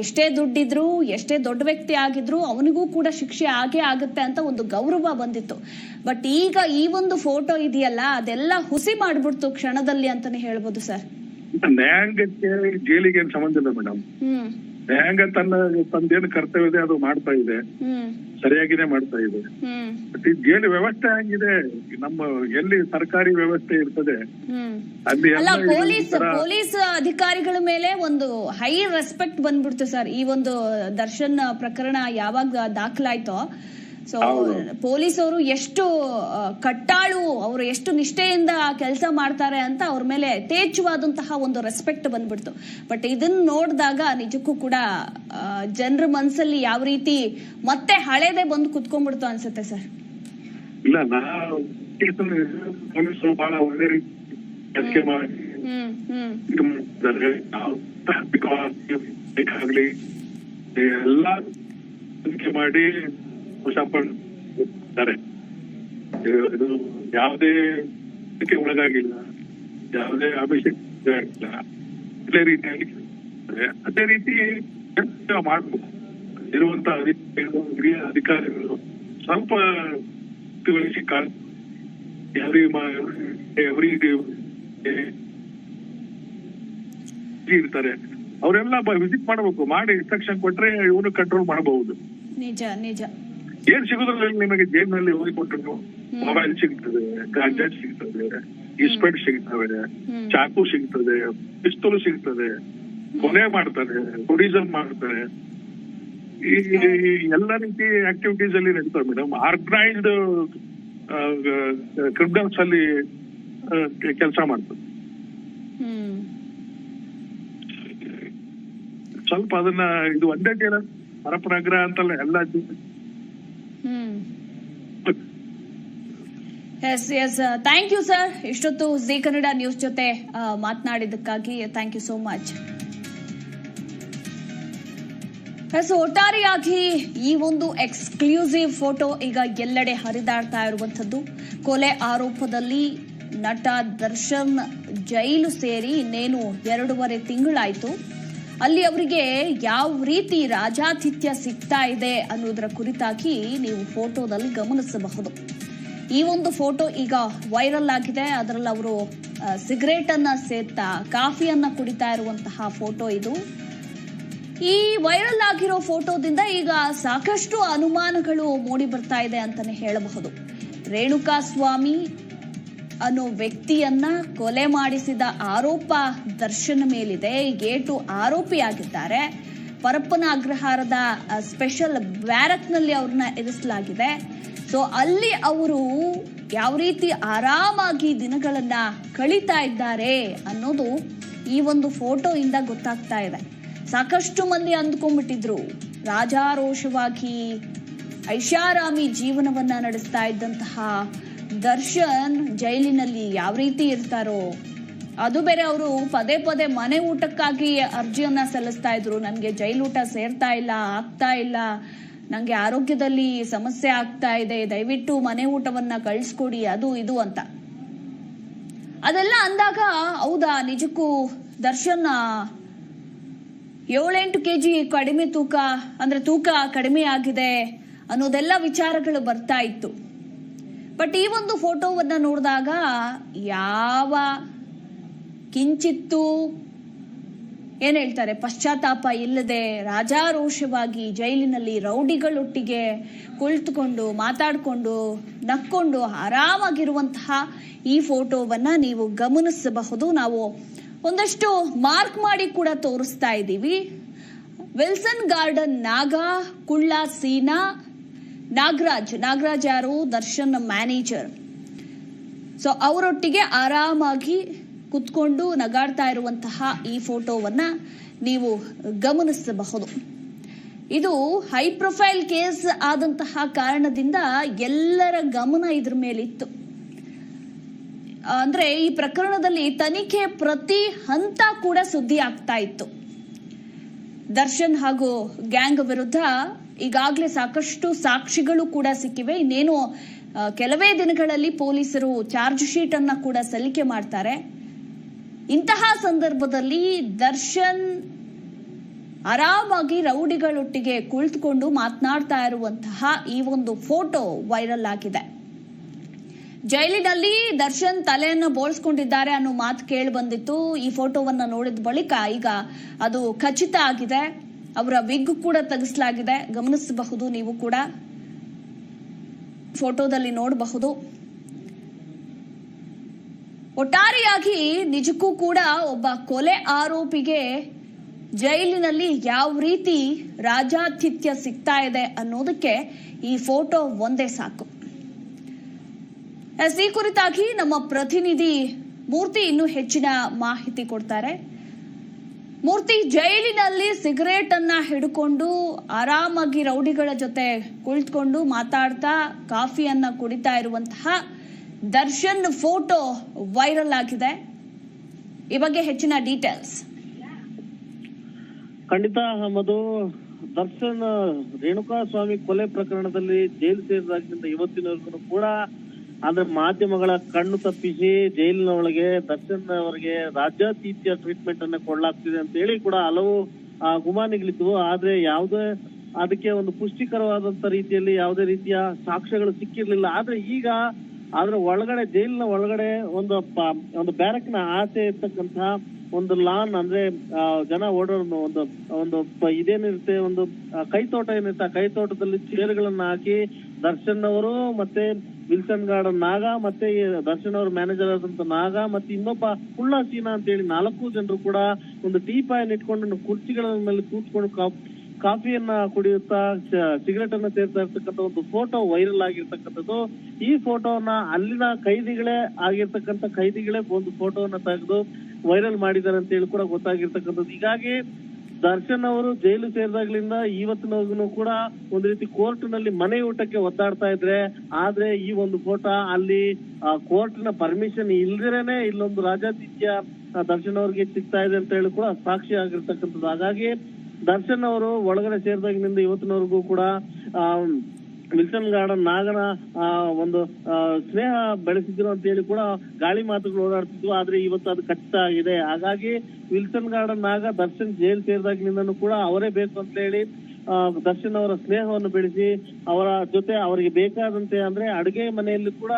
A: ಎಷ್ಟೇ ದುಡ್ಡಿದ್ರು, ಎಷ್ಟೇ ದೊಡ್ಡ ವ್ಯಕ್ತಿ ಆಗಿದ್ರು ಅವನಿಗೂ ಕೂಡ ಶಿಕ್ಷೆ ಆಗೇ ಆಗುತ್ತೆ ಅಂತ ಒಂದು ಗೌರವ ಬಂದಿತ್ತು. ಬಟ್ ಈಗ ಈ ಒಂದು ಫೋಟೋ ಇದೆಯಲ್ಲ, ಅದೆಲ್ಲ ಹುಸಿ ಮಾಡ್ಬಿಡ್ತು ಕ್ಷಣದಲ್ಲಿ ಅಂತಾನೆ ಹೇಳ್ಬೋದು ಸರ್.
B: ನ್ಯಾಯಾಂಗಕ್ಕೆ ಜೈಲಿಗೆ ಏನ್ ಸಂಬಂಧ ಇಲ್ಲ ಮೇಡಮ್. ನ್ಯಾಯಾಂಗ ತನ್ನ ತಂದೇನು ಕರ್ತವ್ಯ ಇದೆ ಅದು ಮಾಡ್ತಾ ಇದೆ. ಸರಿಯಾಗಿನೇ ಮಾಡ್ತಾ ಇದೆ. ಬಟ್ ಈ ಜೈಲು ವ್ಯವಸ್ಥೆ ಆಗಿದೆ ನಮ್ಮ ಎಲ್ಲಿ ಸರ್ಕಾರಿ ವ್ಯವಸ್ಥೆ ಇರ್ತದೆ? ಅಲ್ಲಿ
A: ಪೊಲೀಸ್ ಪೊಲೀಸ್ ಅಧಿಕಾರಿಗಳ ಮೇಲೆ ಒಂದು ಹೈ ರೆಸ್ಪೆಕ್ಟ್ ಬಂದ್ಬಿಡ್ತು ಸರ್. ಈ ಒಂದು ದರ್ಶನ್ ಪ್ರಕರಣ ಯಾವಾಗ ದಾಖಲಾಯ್ತೋ ಸೊ. ಪೊಲೀಸ್ ಅವರು ಎಷ್ಟು ಕಟ್ಟಾಳು ಅವರು ಎಷ್ಟು ನಿಷ್ಠೆಯಿಂದ ಕೆಲಸ ಮಾಡ್ತಾರೆ ಅಂತ ಅವ್ರ ಮೇಲೆ ಯಥೇಚ್ಛವಾದಂತಹ ಒಂದು ರೆಸ್ಪೆಕ್ಟ್ ಬಂದ್ಬಿಡ್ತು. ಬಟ್ ಇದನ್ನ ನೋಡಿದಾಗ ನಿಜಕ್ಕೂ ಕೂಡ ಜನರ ಮನಸ್ಸಲ್ಲಿ ಯಾವ ರೀತಿ ಮತ್ತೆ ಹಳೇದೇ ಬಂದು ಕುತ್ಕೊಂಡ್ಬಿಡ್ತು ಅನ್ಸುತ್ತೆ ಸರ್.
B: ಇಲ್ಲ ಹ್ಮ್ ಪೊಲೀಸರು ಬಹಳ ಒಳ್ಳೆ ರೀತಿ ಕೆಲಸ ಮಾಡಿ
A: ಹ್ಮ್ ಹ್ಮ್
B: ಇದು ಯಾವುದೇ ಒಳಗಾಗಿಲ್ಲ. ಯಾವುದೇ ಅಭಿಷೇಕ ಆಗಿಲ್ಲ. ರೀತಿಯಾಗಿ ಅದೇ ರೀತಿ ಮಾಡಬೇಕು. ಇರುವಂತಹ ಹಿರಿಯ ಅಧಿಕಾರಿಗಳು ಸ್ವಲ್ಪ ತಿಳಿಸಿ ಕಾಲ್ ಎವ್ರಿ ಇರ್ತಾರೆ. ಅವರೆಲ್ಲ ವಿಸಿಟ್ ಮಾಡಬೇಕು. ಮಾಡಿ ಇನ್ಸ್ಟ್ರಕ್ಷನ್ ಕೊಟ್ರೆ ಇವನು ಕಂಟ್ರೋಲ್ ಮಾಡಬಹುದು.
A: ನಿಜ ನಿಜ.
B: ಏನ್ ಸಿಗುದ್ರಲ್ಲಿ ನಿಮಗೆ ಜೈಲಿನಲ್ಲಿ ಹೋಗಿ ಕೊಟ್ಟರು ಮೊಬೈಲ್ ಸಿಗ್ತದೆ ಗಾಂಜಾ ಸಿಗ್ತದೆ ಇಸ್ಪೆಟ್ ಸಿಗ್ತವೆ. ಚಾಕು ಸಿಗ್ತದೆ ಪಿಸ್ತೂಲ್ ಸಿಗ್ತದೆ ಕೊಲೆ ಮಾಡ್ತಾರೆ ಟೂರಿಸಂ ಮಾಡ್ತಾರೆ. ಈ ಎಲ್ಲ ರೀತಿ ಆಕ್ಟಿವಿಟೀಸ್ ಅಲ್ಲಿ ನಡೀತಾರೆ ಮೇಡಮ್ ಆರ್ಗನೈಸ್ಡ್ ಕ್ರಿಮಿನಲ್ಸ್ ಅಲ್ಲಿ ಕೆಲಸ ಮಾಡ್ತಾರೆ. ಸ್ವಲ್ಪ ಅದನ್ನ ಇದು ಒಂದೇ ಕೇಳ ಪರಪ್ರಗ್ರಹ ಅಂತಲ್ಲ ಎಲ್ಲ
A: yes yes thank you sir ಇಷ್ಟೊತ್ತು ಜಿ ಕನ್ನಡ ನ್ಯೂಸ್ ಜೊತೆ ಮಾತನಾಡಿದ್ದಕ್ಕಾಗಿ thank you so much yes ಒಟ್ಟಾರೆಯಾಗಿ ಈ ಒಂದು ಎಕ್ಸ್ಕ್ಲೂಸಿವ್ ಫೋಟೋ ಈಗ ಎಲ್ಲೆಡೆ ಹರಿದಾಡ್ತಾ ಇರುವಂಥದ್ದು. ಕೊಲೆ ಆರೋಪದಲ್ಲಿ ನಟ ದರ್ಶನ್ ಜೈಲು ಸೇರಿ ಇನ್ನೇನು ಎರಡೂವರೆ ತಿಂಗಳಾಯ್ತು. ಅಲ್ಲಿ ಅವರಿಗೆ ಯಾವ ರೀತಿ ರಾಜಾತಿಥ್ಯ ಸಿಗ್ತಾ ಇದೆ ಅನ್ನೋದರ ಕುರಿತಾಗಿ ನೀವು ಫೋಟೋದಲ್ಲಿ ಗಮನಿಸಬಹುದು. ಈ ಒಂದು ಫೋಟೋ ಈಗ ವೈರಲ್ ಆಗಿದೆ. ಅದರಲ್ಲಿ ಅವರು ಸಿಗರೇಟ್ ಅನ್ನ ಸೇರ್ತಾ ಕಾಫಿಯನ್ನ ಕುಡಿತಾ ಇರುವಂತಹ ಫೋಟೋ ಇದು. ಈ ವೈರಲ್ ಆಗಿರೋ ಫೋಟೋದಿಂದ ಈಗ ಸಾಕಷ್ಟು ಅನುಮಾನಗಳು ಮೂಡಿ ಬರ್ತಾ ಇದೆ ಅಂತಾನೆ ಹೇಳಬಹುದು. ರೇಣುಕಾ ಸ್ವಾಮಿ ಅನ್ನೋ ವ್ಯಕ್ತಿಯನ್ನ ಕೊಲೆ ಮಾಡಿಸಿದ ಆರೋಪ ದರ್ಶನ್ ಮೇಲಿದೆ. ಏಟು ಆರೋಪಿಯಾಗಿದ್ದಾರೆ. ಪರಪ್ಪನ ಅಗ್ರಹಾರದ ಸ್ಪೆಷಲ್ ಬ್ಯಾರಕ್ನಲ್ಲಿ ಅವ್ರನ್ನ ಇರಿಸಲಾಗಿದೆ ಸೊ ಅಲ್ಲಿ ಅವರು ಯಾವ ರೀತಿ ಆರಾಮಾಗಿ ದಿನಗಳನ್ನ ಕಳೀತಾ ಇದ್ದಾರೆ ಅನ್ನೋದು ಈ ಒಂದು ಫೋಟೋಯಿಂದ ಗೊತ್ತಾಗ್ತಾ ಇದೆ. ಸಾಕಷ್ಟು ಮಂದಿ ಅಂದ್ಕೊಂಡ್ಬಿಟ್ಟಿದ್ರು. ರಾಜಾರೋಷವಾಗಿ ಐಷಾರಾಮಿ ಜೀವನವನ್ನ ನಡೆಸ್ತಾ ಇದ್ದಂತಹ ದರ್ಶನ್ ಜೈಲಿನಲ್ಲಿ ಯಾವ ರೀತಿ ಇರ್ತಾರೋ, ಅದು ಬೇರೆ ಅವರು ಪದೇ ಪದೇ ಮನೆ ಊಟಕ್ಕಾಗಿ ಅರ್ಜಿಯನ್ನ ಸಲ್ಲಿಸ್ತಾ ಇದ್ರು. ನನಗೆ ಜೈಲೂಟ ಸೇರ್ತಾ ಇಲ್ಲ, ಆಗ್ತಾ ಇಲ್ಲ. ನನಗೆ ಆರೋಗ್ಯದಲ್ಲಿ ಸಮಸ್ಯೆ ಆಗ್ತಾ ಇದೆ. ದಯವಿಟ್ಟು ಮನೆ ಊಟವನ್ನ ಕಳಿಸ್ಕೊಡಿ, ಅದು ಇದು ಅಂತ. ಅದೆಲ್ಲ ಅಂದಾಗ, ಹೌದಾ, ನಿಜಕ್ಕೂ ದರ್ಶನ್ ಏಳೆಂಟು ಕೆ ಜಿ ಕಡಿಮೆ ತೂಕ, ಅಂದ್ರೆ ತೂಕ ಕಡಿಮೆ ಆಗಿದೆ ಅನ್ನೋದೆಲ್ಲ ವಿಚಾರಗಳು ಬರ್ತಾ ಇತ್ತು. ಬಟ್ ಈ ಒಂದು ಫೋಟೋವನ್ನ ನೋಡಿದಾಗ ಯಾವ ಕಿಂಚಿತ್ತು ಏನ್ ಹೇಳ್ತಾರೆ, ಪಶ್ಚಾತ್ತಾಪ ಇಲ್ಲದೆ ರಾಜಾರೋಷವಾಗಿ ಜೈಲಿನಲ್ಲಿ ರೌಡಿಗಳೊಟ್ಟಿಗೆ ಕುಳಿತುಕೊಂಡು, ಮಾತಾಡಿಕೊಂಡು, ನಕ್ಕೊಂಡು ಆರಾಮಾಗಿರುವಂತಹ ಈ ಫೋಟೋವನ್ನ ನೀವು ಗಮನಿಸಬಹುದು. ನಾವು ಒಂದಷ್ಟು ಮಾರ್ಕ್ ಮಾಡಿ ಕೂಡ ತೋರಿಸ್ತಾ ಇದ್ದೀವಿ. ವಿಲ್ಸನ್ ಗಾರ್ಡನ್ ನಾಗ ಕುಳ್ಳ ಸೀನಾ ನಾಗರಾಜ್ ನಾಗರಾಜ್ ಯಾರು? ದರ್ಶನ್ ಮ್ಯಾನೇಜರ್ ಸೊ ಅವರೊಟ್ಟಿಗೆ ಆರಾಮಾಗಿ ಕುತ್ಕೊಂಡು ನಗಾಡ್ತಾ ಇರುವಂತಹ ಈ ಫೋಟೋವನ್ನ ನೀವು ಗಮನಿಸಬಹುದು. ಇದು ಹೈ ಪ್ರೊಫೈಲ್ ಕೇಸ್ ಆದಂತಹ ಕಾರಣದಿಂದ ಎಲ್ಲರ ಗಮನ ಇದ್ರ ಮೇಲಿತ್ತು. ಅಂದ್ರೆ ಈ ಪ್ರಕರಣದಲ್ಲಿ ತನಿಖೆ ಪ್ರತಿ ಹಂತ ಕೂಡ ಸುದ್ದಿ ಆಗ್ತಾ ಇತ್ತು. ದರ್ಶನ್ ಹಾಗೂ ಗ್ಯಾಂಗ್ ವಿರುದ್ಧ ಈಗಾಗಲೇ ಸಾಕಷ್ಟು ಸಾಕ್ಷಿಗಳು ಕೂಡ ಸಿಕ್ಕಿವೆ. ಇನ್ನೇನು ಕೆಲವೇ ದಿನಗಳಲ್ಲಿ ಪೊಲೀಸರು ಚಾರ್ಜ್ ಶೀಟ್ ಅನ್ನ ಕೂಡ ಸಲ್ಲಿಕೆ ಮಾಡ್ತಾರೆ. ಇಂತಹ ಸಂದರ್ಭದಲ್ಲಿ ದರ್ಶನ್ ಆರಾಮಾಗಿ ರೌಡಿಗಳೊಟ್ಟಿಗೆ ಕುಳಿತುಕೊಂಡು ಮಾತನಾಡ್ತಾ ಇರುವಂತಹ ಈ ಒಂದು ಫೋಟೋ ವೈರಲ್ ಆಗಿದೆ. ಜೈಲಿನಲ್ಲಿ ದರ್ಶನ್ ತಲೆಯನ್ನು ಬೋಳ್ಸ್ಕೊಂಡಿದ್ದಾರೆ ಅನ್ನೋ ಮಾತು ಕೇಳಿ ಬಂದಿತ್ತು. ಈ ಫೋಟೋವನ್ನ ನೋಡಿದ ಬಳಿಕ ಈಗ ಅದು ಖಚಿತ ಆಗಿದೆ. ಅವರ ವಿಗ್ ಕೂಡ ತೆಗೆಸಲಾಗಿದೆ. ಗಮನಿಸಬಹುದು, ನೀವು ಕೂಡ ಫೋಟೋದಲ್ಲಿ ನೋಡಬಹುದು. ಒಟ್ಟಾರೆಯಾಗಿ ನಿಜಕ್ಕೂ ಕೂಡ ಒಬ್ಬ ಕೊಲೆ ಆರೋಪಿಗೆ ಜೈಲಿನಲ್ಲಿ ಯಾವ ರೀತಿ ರಾಜಾತಿಥ್ಯ ಸಿಗ್ತಾ ಇದೆ ಅನ್ನೋದಕ್ಕೆ ಈ ಫೋಟೋ ಒಂದೇ ಸಾಕು. ಈ ಕುರಿತಾಗಿ ನಮ್ಮ ಪ್ರತಿನಿಧಿ ಮೂರ್ತಿ ಇನ್ನೂ ಹೆಚ್ಚಿನ ಮಾಹಿತಿ ಕೊಡ್ತಾರೆ. ಮೂರ್ತಿ ಜೈಲಿನಲ್ಲಿ ಸಿಗರೇಟ್ ಅನ್ನ ಹಿಡ್ಕೊಂಡು ಆರಾಮಾಗಿ ರೌಡಿಗಳ ಜೊತೆ ಕುಳಿತುಕೊಂಡು ಮಾತಾಡ್ತಾ ಕಾಫಿಯನ್ನ ಕುಡಿತಾ ಇರುವಂತಹ ದರ್ಶನ್ ಫೋಟೋ ವೈರಲ್ ಆಗಿದೆ. ಈ ಬಗ್ಗೆ ಹೆಚ್ಚಿನ ಡೀಟೇಲ್ಸ್.
C: ಖಂಡಿತ ಅಹಮದು, ದರ್ಶನ್ ರೇಣುಕಾ ಸ್ವಾಮಿ ಕೊಲೆ ಪ್ರಕರಣದಲ್ಲಿ ಜೈಲು ಸೇರಿದಾಗಿನಿಂದ ಇವತ್ತಿನವರೆಗೂ ಕೂಡ ಅಂದ್ರೆ ಮಾಧ್ಯಮಗಳ ಕಣ್ಣು ತಪ್ಪಿಸಿ ಜೈಲಿನ ಒಳಗೆ ದರ್ಶನ್ ಅವರಿಗೆ ರಾಜ್ಯಾತೀತ್ಯ ಟ್ರೀಟ್ಮೆಂಟ್ ಅನ್ನ ಕೊಡಲಾಗ್ತಿದೆ ಅಂತ ಹೇಳಿ ಕೂಡ ಹಲವು ಗುಮಾನಿಗಳಿದ್ವು ಆದ್ರೆ ಯಾವುದೇ, ಅದಕ್ಕೆ ಒಂದು ಪುಷ್ಟಿಕರವಾದಂತ ರೀತಿಯಲ್ಲಿ ಯಾವುದೇ ರೀತಿಯ ಸಾಕ್ಷ್ಯಗಳು ಸಿಕ್ಕಿರ್ಲಿಲ್ಲ. ಆದ್ರೆ ಈಗ ಅದ್ರ ಒಳಗಡೆ, ಜೈಲಿನ ಒಳಗಡೆ ಒಂದು ಒಂದು ಬ್ಯಾರಕ್ನ ಆಚೆ ಇರ್ತಕ್ಕಂತಹ ಒಂದು ಲಾನ್ ಅಂದ್ರೆ ಜನ ಓಡೋ ಒಂದು ಒಂದು ಇದೇನಿರುತ್ತೆ, ಒಂದು ಕೈತೋಟ ಏನಿರುತ್ತೆ, ಆ ಕೈತೋಟದಲ್ಲಿ ಚೇರ್ಗಳನ್ನ ಹಾಕಿ ದರ್ಶನ್ ಅವರು ಮತ್ತೆ ವಿಲ್ಸನ್ ಗಾರ್ಡನ್ ನಾಗ ಮತ್ತೆ ದರ್ಶನ್ ಅವ್ರ ಮ್ಯಾನೇಜರ್ ಆದಂತ ನಾಗ ಮತ್ತೆ ಇನ್ನೊಬ್ಬ ಕುಳ್ಳ ಸೀನಾ ಅಂತ ಹೇಳಿ ನಾಲ್ಕು ಜನರು ಕೂಡ ಒಂದು ಟೀ ಪಾಯನ್ ಇಟ್ಕೊಂಡು ಕುರ್ಚಿಗಳ ಮೇಲೆ ಕೂತ್ಕೊಂಡು ಕಾಫ್- ಕಾಫಿಯನ್ನ ಕುಡಿಯುತ್ತಾ ಸಿಗರೆಟ್ ಅನ್ನ ಸೇರ್ತಾ ಇರ್ತಕ್ಕಂಥ ಒಂದು ಫೋಟೋ ವೈರಲ್ ಆಗಿರ್ತಕ್ಕಂಥದ್ದು. ಈ ಫೋಟೋನ ಅಲ್ಲಿನ ಕೈದಿಗಳೇ ಆಗಿರ್ತಕ್ಕಂಥ ಕೈದಿಗಳೇ ಒಂದು ಫೋಟೋವನ್ನ ತೆಗೆದು ವೈರಲ್ ಮಾಡಿದ್ದಾರೆ ಅಂತ ಹೇಳಿ ಕೂಡ ಗೊತ್ತಾಗಿರ್ತಕ್ಕಂಥದ್ದು. ಹೀಗಾಗಿ ದರ್ಶನ್ ಅವರು ಜೈಲು ಸೇರಿದಾಗ್ಲಿಂದ ಇವತ್ತಿನವರೆಗೂ ಕೂಡ ಒಂದು ರೀತಿ ಕೋರ್ಟ್ನಲ್ಲಿ ಮನೆ ಊಟಕ್ಕೆ ಒದ್ದಾಡ್ತಾ ಇದ್ರೆ ಆದ್ರೆ ಈ ಒಂದು ಫೋಟೋ ಅಲ್ಲಿ ಕೋರ್ಟ್ನ ಪರ್ಮಿಷನ್ ಇಲ್ದಿರೇನೆ ಇಲ್ಲೊಂದು ರಾಜಾತಿಥ್ಯ ದರ್ಶನ್ ಅವ್ರಿಗೆ ಸಿಗ್ತಾ ಇದೆ ಅಂತ ಹೇಳಿ ಕೂಡ ಸಾಕ್ಷಿ ಆಗಿರ್ತಕ್ಕಂಥದ್ದು. ಹಾಗಾಗಿ ದರ್ಶನ್ ಅವರು ಒಳಗಡೆ ಸೇರಿದಾಗಿನಿಂದ ಇವತ್ತಿನವರೆಗೂ ಕೂಡ ಆ, ವಿಲ್ಸನ್ ಗಾರ್ಡನ್ ನಾಗನ ಒಂದು ಸ್ನೇಹ ಬೆಳೆಸಿದ್ರು ಅಂತ ಹೇಳಿ ಕೂಡ ಗಾಳಿ ಮಾತುಗಳು ಓಡಾಡ್ತಿದ್ವು. ಆದ್ರೆ ಇವತ್ತು ಅದು ಖಚಿತ ಆಗಿದೆ. ಹಾಗಾಗಿ ವಿಲ್ಸನ್ ಗಾರ್ಡನ್ ನಾಗ ದರ್ಶನ್ ಜೈಲ್ ಸೇರಿದಾಗಿನಿಂದನೂ ಕೂಡ ಅವರೇ ಬೇಕು ಅಂತ ಹೇಳಿ ದರ್ಶನ್ ಅವರ ಸ್ನೇಹವನ್ನು ಬೆಳೆಸಿ ಅವರ ಜೊತೆ ಅವರಿಗೆ ಬೇಕಾದಂತೆ ಅಂದ್ರೆ ಅಡುಗೆ ಮನೆಯಲ್ಲಿ ಕೂಡ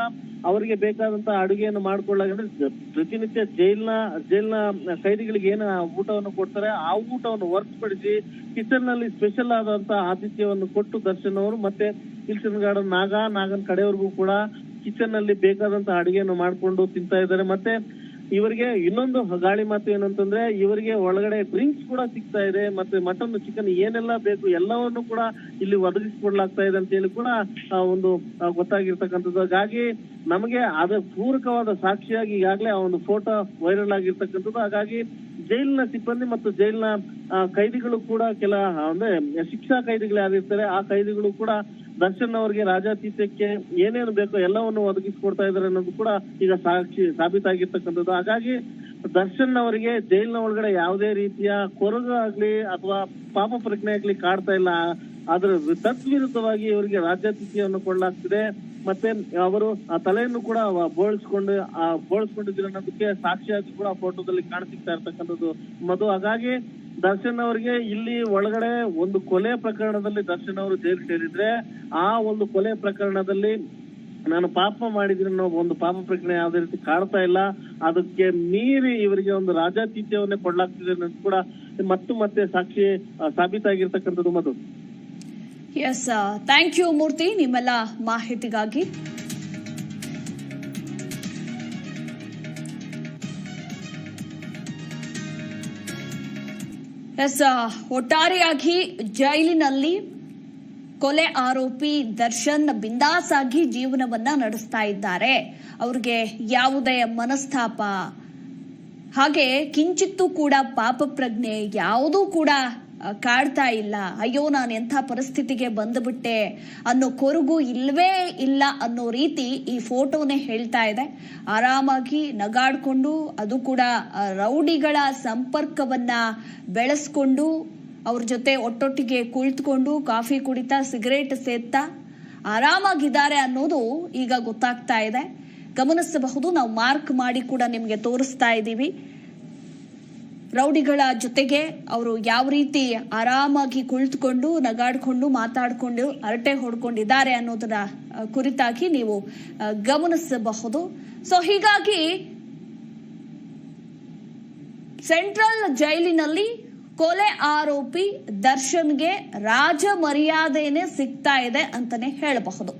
C: ಅವರಿಗೆ ಬೇಕಾದಂತ ಅಡುಗೆಯನ್ನು ಮಾಡ್ಕೊಳ್ಳಾಗಂದ್ರೆ ಜ- ಪ್ರತಿನಿತ್ಯ ಜೈಲ್ನ ಜೈಲ್ನ ಕೈದಿಗಳಿಗೆ ಏನು ಊಟವನ್ನು ಕೊಡ್ತಾರೆ, ಆ ಊಟವನ್ನು ಹೊರತುಪಡಿಸಿ ಕಿಚನ್ನಲ್ಲಿ ಸ್ಪೆಷಲ್ ಆದಂತ ಆತಿಥ್ಯವನ್ನು ಕೊಟ್ಟು ದರ್ಶನ್ ಅವರು ಮತ್ತೆ ಕಿಚನ್ ಗಾರ್ಡನ್ ನಾಗ, ನಾಗನ್ ಕಡೆಯವರೆಗೂ ಕೂಡ ಕಿಚನ್ನಲ್ಲಿ ಬೇಕಾದಂತ ಅಡುಗೆಯನ್ನು ಮಾಡ್ಕೊಂಡು ತಿಂತಾ ಇದ್ದಾರೆ. ಮತ್ತೆ ಇವರಿಗೆ ಇನ್ನೊಂದು ಗಾಳಿ ಮಾತು ಏನಂತಂದ್ರೆ ಇವರಿಗೆ ಒಳಗಡೆ ಡ್ರಿಂಕ್ಸ್ ಕೂಡ ಸಿಗ್ತಾ ಇದೆ, ಮತ್ತೆ ಮಟನ್ ಚಿಕನ್ ಏನೆಲ್ಲ ಬೇಕು ಎಲ್ಲವನ್ನು ಕೂಡ ಇಲ್ಲಿ ಒದಗಿಸಿಕೊಡ್ಲಾಗ್ತಾ ಇದೆ ಅಂತ ಹೇಳಿ ಕೂಡ ಒಂದು ಗೊತ್ತಾಗಿರ್ತಕ್ಕಂಥದ್ದು. ಹಾಗಾಗಿ ನಮಗೆ ಅದ ಪೂರಕವಾದ ಸಾಕ್ಷಿಯಾಗಿ ಈಗಾಗಲೇ ಆ ಒಂದು ಫೋಟೋ ವೈರಲ್ ಆಗಿರ್ತಕ್ಕಂಥದ್ದು. ಹಾಗಾಗಿ ಜೈಲಿನ ಸಿಬ್ಬಂದಿ ಮತ್ತು ಜೈಲಿನ ಕೈದಿಗಳು ಕೂಡ ಕೆಲ ಅಂದ್ರೆ ಶಿಕ್ಷಾ ಕೈದಿಗಳೇ ಯಾರಿರ್ತಾರೆ ಆ ಕೈದಿಗಳು ಕೂಡ ದರ್ಶನ್ ಅವರಿಗೆ ರಾಜಾತೀತಕ್ಕೆ ಏನೇನು ಬೇಕೋ ಎಲ್ಲವನ್ನು ಒದಗಿಸಿಕೊಡ್ತಾ ಇದ್ದಾರೆ ಅನ್ನೋದು ಕೂಡ ಈಗ ಸಾಕ್ಷಿ ಸಾಬೀತಾಗಿರ್ತಕ್ಕಂಥದ್ದು. ಹಾಗಾಗಿ ದರ್ಶನ್ ಅವರಿಗೆ ಜೈಲಿನ ಒಳಗಡೆ ಯಾವುದೇ ರೀತಿಯ ಕೊರಗು ಆಗ್ಲಿ ಅಥವಾ ಪಾಪ ಪ್ರಜ್ಞೆ ಆಗ್ಲಿ ಕಾಡ್ತಾ ಇಲ್ಲ. ಆದ್ರೆ ತತ್ವಿರುದ್ಧವಾಗಿ ಇವರಿಗೆ ರಾಜ್ಯಾತಿಥ್ಯವನ್ನು ಕೊಡಲಾಗ್ತಿದೆ ಮತ್ತೆ ಅವರು ಆ ತಲೆಯನ್ನು ಕೂಡ ಬೋಳಿಸ್ಕೊಂಡು, ಆ ಬೋಳಿಸ್ಕೊಂಡಿದ್ರು ಅನ್ನೋದಕ್ಕೆ ಸಾಕ್ಷಿಯಾಗಿ ಕೂಡ ಫೋಟೋದಲ್ಲಿ ಕಾಣಿಸ್ತಾ ಇರ್ತಕ್ಕಂಥದ್ದು ಮಧು. ಹಾಗಾಗಿ ದರ್ಶನ್ ಅವರಿಗೆ ಇಲ್ಲಿ ಒಳಗಡೆ ಒಂದು ಕೊಲೆ ಪ್ರಕರಣದಲ್ಲಿ ದರ್ಶನ್ ಅವರು ಜೈಲು ಸೇರಿದ್ರೆ ಆ ಒಂದು ಕೊಲೆ ಪ್ರಕರಣದಲ್ಲಿ ನಾನು ಪಾಪ ಮಾಡಿದ್ರೆ ಒಂದು ಪಾಪ ಪ್ರಕರಣ ಯಾವುದೇ ರೀತಿ ಕಾಡ್ತಾ ಇಲ್ಲ. ಅದಕ್ಕೆ ಮೀರಿ ಇವರಿಗೆ ಒಂದು ರಾಜಾತಿಥ್ಯವನ್ನೇ ಕೊಡಲಾಗ್ತಿದೆ ಅನ್ನೋದು ಕೂಡ ಮತ್ತೆ ಮತ್ತೆ ಸಾಕ್ಷಿ ಸಾಬೀತಾಗಿರ್ತಕ್ಕಂಥದ್ದು Madhu.
A: Yes thank you Murthy ನಿಮ್ಮೆಲ್ಲ ಮಾಹಿತಿಗಾಗಿ. ಎಸ್ ಒಟ್ಟಾರೆಯಾಗಿ ಜೈಲಿನಲ್ಲಿ ಕೊಲೆ ಆರೋಪಿ ದರ್ಶನ್ ಬಿಂದಾಸ್ ಆಗಿ ಜೀವನವನ್ನ ನಡೆಸ್ತಾ ಇದ್ದಾರೆ. ಅವ್ರಿಗೆ ಯಾವುದೇ ಮನಸ್ತಾಪ. ಹಾಗೆ ಕಿಂಚಿತ್ತೂ ಕೂಡ ಪಾಪ ಪ್ರಜ್ಞೆ ಯಾವುದೂ ಕೂಡ ಕಾಡ್ತಾ ಇಲ್ಲ. ಅಯ್ಯೋ, ನಾನು ಎಂಥ ಪರಿಸ್ಥಿತಿಗೆ ಬಂದುಬಿಟ್ಟೆ ಅನ್ನೋ ಕೊರಗು ಇಲ್ಲವೇ ಇಲ್ಲ ಅನ್ನೋ ರೀತಿ ಈ ಫೋಟೋನೇ ಹೇಳ್ತಾ ಇದೆ. ಆರಾಮಾಗಿ ನಗಾಡ್ಕೊಂಡು ಅದು ಕೂಡ ರೌಡಿಗಳ ಸಂಪರ್ಕವನ್ನ ಬೆಳೆಸ್ಕೊಂಡು, ಅವ್ರ ಜೊತೆ ಒಟ್ಟೊಟ್ಟಿಗೆ ಕುಳಿತುಕೊಂಡು, ಕಾಫಿ ಕುಡಿತಾ, ಸಿಗರೇಟ್ ಸೇದ್ತಾ ಆರಾಮಾಗಿದ್ದಾರೆ ಅನ್ನೋದು ಈಗ ಗೊತ್ತಾಗ್ತಾ ಇದೆ. ಗಮನಿಸಬಹುದು, ನಾವು ಮಾರ್ಕ್ ಮಾಡಿ ಕೂಡ ನಿಮಗೆ ತೋರಿಸ್ತಾ ಇದ್ದೀವಿ. ರೌಡಿಗಳ ಜೊತೆಗೆ ಅವರು ಯಾವ ರೀತಿ ಆರಾಮಾಗಿ ಕುಳಿತುಕೊಂಡು, ನಗಾಡ್ಕೊಂಡು, ಮಾತಾಡಿಕೊಂಡು, ಹರಟೆ ಹೊಡ್ಕೊಂಡಿದ್ದಾರೆ ಅನ್ನೋದರ ಕುರಿತಾಗಿ ನೀವು ಗಮನಿಸಬಹುದು. ಸೊ ಹೀಗಾಗಿ ಸೆಂಟ್ರಲ್ ಜೈಲಿನಲ್ಲಿ ಕೊಲೆ ಆರೋಪಿ ದರ್ಶನ್ಗೆ ರಾಜ ಮರ್ಯಾದೆನೇ ಸಿಗ್ತಾ ಇದೆ ಅಂತಾನೆ ಹೇಳಬಹುದು.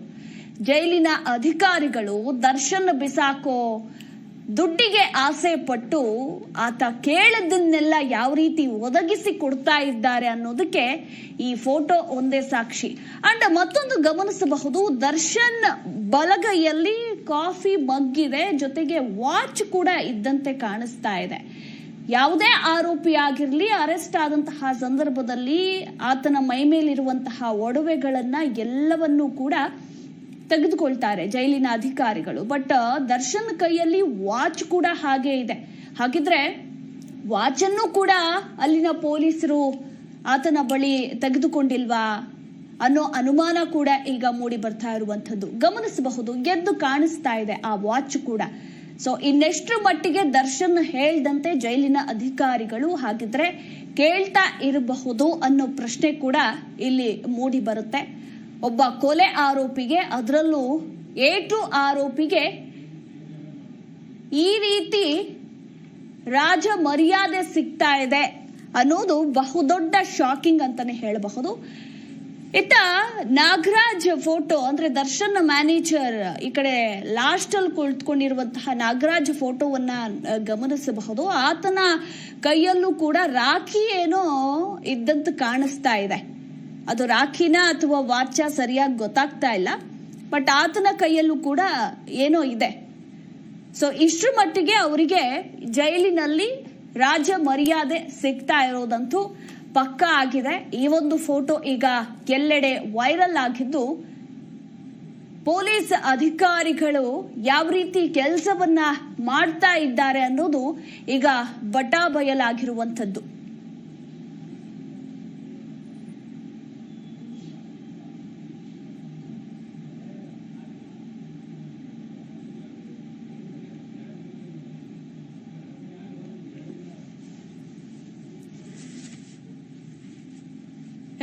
A: ಜೈಲಿನ ಅಧಿಕಾರಿಗಳು ದರ್ಶನ್ ಬಿಸಾಕೋ ದುಡ್ಡಿಗೆ ಆಸೆ ಪಟ್ಟು ಆತ ಕೇಳದನ್ನೆಲ್ಲ ಯಾವ ರೀತಿ ಒದಗಿಸಿ ಕೊಡ್ತಾ ಇದ್ದಾರೆ ಅನ್ನೋದಕ್ಕೆ ಈ ಫೋಟೋ ಒಂದೇ ಸಾಕ್ಷಿ. ಅಂಡ್ ಮತ್ತೊಂದು ಗಮನಿಸಬಹುದು, ದರ್ಶನ್ ಬಲಗೈಯಲ್ಲಿ ಕಾಫಿ ಮಗ್ಗಿದೆ, ಜೊತೆಗೆ ವಾಚ್ ಕೂಡ ಇದ್ದಂತೆ ಕಾಣಿಸ್ತಾ ಇದೆ. ಯಾವುದೇ ಆರೋಪಿ ಆಗಿರಲಿ, ಅರೆಸ್ಟ್ ಆದಂತಹ ಸಂದರ್ಭದಲ್ಲಿ ಆತನ ಮೈ ಮೇಲಿರುವಂತಹ ಒಡವೆಗಳನ್ನ ಎಲ್ಲವನ್ನೂ ಕೂಡ ತೆಗೆದುಕೊಳ್ತಾರೆ ಜೈಲಿನ ಅಧಿಕಾರಿಗಳು. ಬಟ್ ದರ್ಶನ್ ಕೈಯಲ್ಲಿ ವಾಚ್ ಕೂಡ ಹಾಗೆ ಇದೆ. ಹಾಗಿದ್ರೆ ವಾಚನ್ನು ಕೂಡ ಅಲ್ಲಿನ ಪೊಲೀಸರು ಆತನ ಬಳಿ ತೆಗೆದುಕೊಂಡಿಲ್ವಾ ಅನ್ನೋ ಅನುಮಾನ ಕೂಡ ಈಗ ಮೂಡಿ ಬರ್ತಾ ಇರುವಂಥದ್ದು. ಗಮನಿಸಬಹುದು, ಗೆದ್ದು ಕಾಣಿಸ್ತಾ ಇದೆ ಆ ವಾಚ್ ಕೂಡ. ಸೊ ಇನ್ನೆಷ್ಟರ ಮಟ್ಟಿಗೆ ದರ್ಶನ್ ಹೇಳ್ದಂತೆ ಜೈಲಿನ ಅಧಿಕಾರಿಗಳು ಹಾಗಿದ್ರೆ ಕೇಳ್ತಾ ಇರಬಹುದು ಅನ್ನೋ ಪ್ರಶ್ನೆ ಕೂಡ ಇಲ್ಲಿ ಮೂಡಿ ಬರುತ್ತೆ. ಒಬ್ಬ ಕೊಲೆ ಆರೋಪಿಗೆ, ಅದರಲ್ಲೂ ಏಟು ಆರೋಪಿಗೆ ಈ ರೀತಿ ರಾಜ ಮರ್ಯಾದೆ ಸಿಗ್ತಾ ಇದೆ ಅನ್ನೋದು ಬಹುದೊಡ್ಡ ಶಾಕಿಂಗ್ ಅಂತಾನೆ ಹೇಳಬಹುದು. ಇತ್ತ ನಾಗರಾಜ್ ಫೋಟೋ, ಅಂದ್ರೆ ದರ್ಶನ್ ಮ್ಯಾನೇಜರ್ ಈ ಕಡೆ ಲಾಸ್ಟ್ ಅಲ್ಲಿ ಕುಳಿತುಕೊಂಡಿರುವಂತಹ ನಾಗರಾಜ್ ಫೋಟೋವನ್ನ ಗಮನಿಸಬಹುದು. ಆತನ ಕೈಯಲ್ಲೂ ಕೂಡ ರಾಖಿ ಏನೋ ಇದ್ದಂತ ಕಾಣಿಸ್ತಾ ಇದೆ. ಅದು ರಾಖಿನ ಅಥವಾ ವಾಚ ಸರಿಯಾಗಿ ಗೊತ್ತಾಗ್ತಾ ಇಲ್ಲ. ಬಟ್ ಆತನ ಕೈಯಲ್ಲೂ ಕೂಡ ಏನೋ ಇದೆ. ಸೊ ಇಷ್ಟರ ಮಟ್ಟಿಗೆ ಅವರಿಗೆ ಜೈಲಿನಲ್ಲಿ ರಾಜ ಮರ್ಯಾದೆ ಸಿಗ್ತಾ ಇರೋದಂತೂ ಪಕ್ಕ ಆಗಿದೆ. ಈ ಒಂದು ಫೋಟೋ ಈಗ ಎಲ್ಲೆಡೆ ವೈರಲ್ ಆಗಿದ್ದು, ಪೊಲೀಸ್ ಅಧಿಕಾರಿಗಳು ಯಾವ ರೀತಿ ಕೆಲಸವನ್ನ ಮಾಡ್ತಾ ಇದ್ದಾರೆ ಅನ್ನೋದು ಈಗ ಬಟಾ ಬಯಲಾಗಿರುವಂಥದ್ದು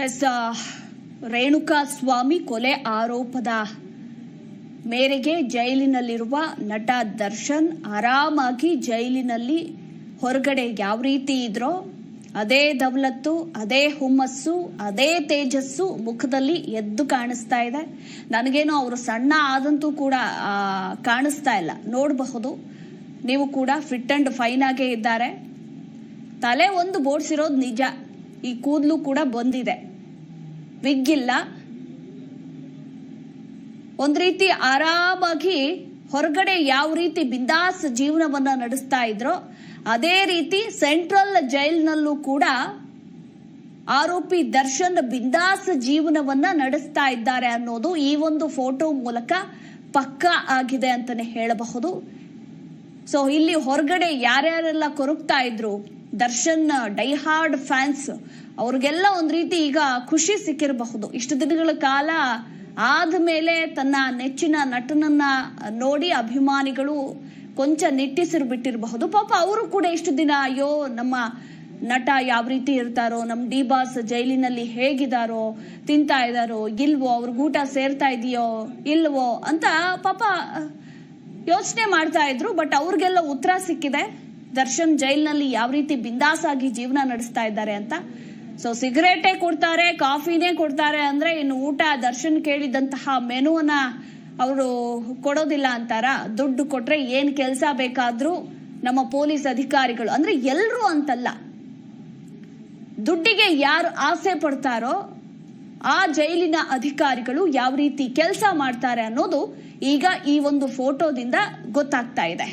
A: ಎಸ್ ರೇಣುಕಾ ಸ್ವಾಮಿ ಕೊಲೆ ಆರೋಪದ ಮೇರೆಗೆ ಜೈಲಿನಲ್ಲಿರುವ ನಟ ದರ್ಶನ್ ಆರಾಮಾಗಿ ಜೈಲಿನಲ್ಲಿ ಹೊರಗಡೆ ಯಾವ ರೀತಿ ಇದ್ರೋ ಅದೇ ದವಲತ್ತು ಅದೇ ಹುಮ್ಮಸ್ಸು, ಅದೇ ತೇಜಸ್ಸು ಮುಖದಲ್ಲಿ ಎದ್ದು ಕಾಣಿಸ್ತಾ ಇದೆ. ನನಗೇನು ಅವರು ಸಣ್ಣ ಆದಂತೂ ಕೂಡ ಕಾಣಿಸ್ತಾ ಇಲ್ಲ. ನೋಡಬಹುದು. ನೀವು ಕೂಡ ಫಿಟ್ ಅಂಡ್ ಫೈನ್ ಆಗೇ ಇದ್ದಾರೆ. ತಲೆ ಒಂದು ಬೋಡ್ಸಿರೋದು ನಿಜ. ಈ ಕೂದಲು ಕೂಡ ಬಂದಿದೆ. ವಿಗ್ ಇಲ್ಲ ಒಂದ್ ರೀತಿ ಆರಾಮಾಗಿ ಹೊರಗಡೆ ಯಾವ ರೀತಿ ಬಿಂದಾಸ್ ಜೀವನವನ್ನ ನಡೆಸ್ತಾ ಇದ್ರೋ, ಅದೇ ರೀತಿ ಸೆಂಟ್ರಲ್ ಜೈಲ್ನಲ್ಲೂ ಕೂಡ ಆರೋಪಿ ದರ್ಶನ್ ಬಿಂದಾಸ್ ಜೀವನವನ್ನ ನಡೆಸ್ತಾ ಇದ್ದಾರೆ ಅನ್ನೋದು ಈ ಒಂದು ಫೋಟೋ ಮೂಲಕ ಪಕ್ಕಾ ಆಗಿದೆ ಅಂತಾನೆ ಹೇಳಬಹುದು. ಸೊ ಇಲ್ಲಿ ಹೊರಗಡೆ ಯಾರ್ಯಾರೆಲ್ಲ ಕೊರಗ್ತಾ ಇದ್ರು ದರ್ಶನ್ ಡೈಹಾರ್ಡ್ ಫ್ಯಾನ್ಸ್, ಅವ್ರಿಗೆಲ್ಲ ಒಂದ್ ರೀತಿ ಈಗ ಖುಷಿ ಸಿಕ್ಕಿರಬಹುದು. ಇಷ್ಟು ದಿನಗಳ ಕಾಲ ಆದ್ಮೇಲೆ ತನ್ನ ನೆಚ್ಚಿನ ನಟನನ್ನ ನೋಡಿ ಅಭಿಮಾನಿಗಳು ಕೊಂಚ ನಿಟ್ಟಿಸಿರು ಬಿಟ್ಟಿರಬಹುದು ಪಾಪ ಅವರು ಕೂಡ ಇಷ್ಟು ದಿನ ಅಯ್ಯೋ, ನಮ್ಮ ನಟ ಯಾವ ರೀತಿ ಇರ್ತಾರೋ ನಮ್ಮ ಡಿ ಬಾಸ್ ಜೈಲಿನಲ್ಲಿ ಹೇಗಿದಾರೋ, ತಿಂತಾ ಇದ್ದಾರೋ ಇಲ್ವೋ ಅವ್ರ ಊಟ ಸೇರ್ತಾ ಇದೆಯೋ, ಇಲ್ವೋ ಅಂತ ಪಾಪ ಯೋಚನೆ ಮಾಡ್ತಾ ಇದ್ರು, ಬಟ್ ಅವ್ರಿಗೆಲ್ಲ ಉತ್ತರ ಸಿಕ್ಕಿದೆ. ದರ್ಶನ್ ಜೈಲ್ನಲ್ಲಿ ಯಾವ ರೀತಿ ಬಿಂದಾಸಾಗಿ ಜೀವನ ನಡೆಸ್ತಾ ಇದ್ದಾರೆ ಅಂತ. ಸೊ ಸಿಗರೇಟೇ ಕೊಡ್ತಾರೆ, ಕಾಫಿನೇ ಕೊಡ್ತಾರೆ ಅಂದ್ರೆ ಇನ್ನು ಊಟ ದರ್ಶನ್ ಕೇಳಿದಂತಹ ಮೆನುವನ್ನ ಅವರು ಕೊಡೋದಿಲ್ಲ ಅಂತಾರ? ದುಡ್ಡು ಕೊಟ್ರೆ ಏನ್ ಕೆಲಸ ಬೇಕಾದ್ರೂ ನಮ್ಮ ಪೊಲೀಸ್ ಅಧಿಕಾರಿಗಳು, ಅಂದ್ರೆ ಎಲ್ರು ಅಂತಲ್ಲ, ದುಡ್ಡಿಗೆ ಯಾರು ಆಸೆ ಪಡ್ತಾರೋ ಆ ಜೈಲಿನ ಅಧಿಕಾರಿಗಳು ಯಾವ ರೀತಿ ಕೆಲಸ ಮಾಡ್ತಾರೆ ಅನ್ನೋದು ಈಗ ಈ ಒಂದು ಫೋಟೋದಿಂದ ಗೊತ್ತಾಗ್ತಾ ಇದೆ.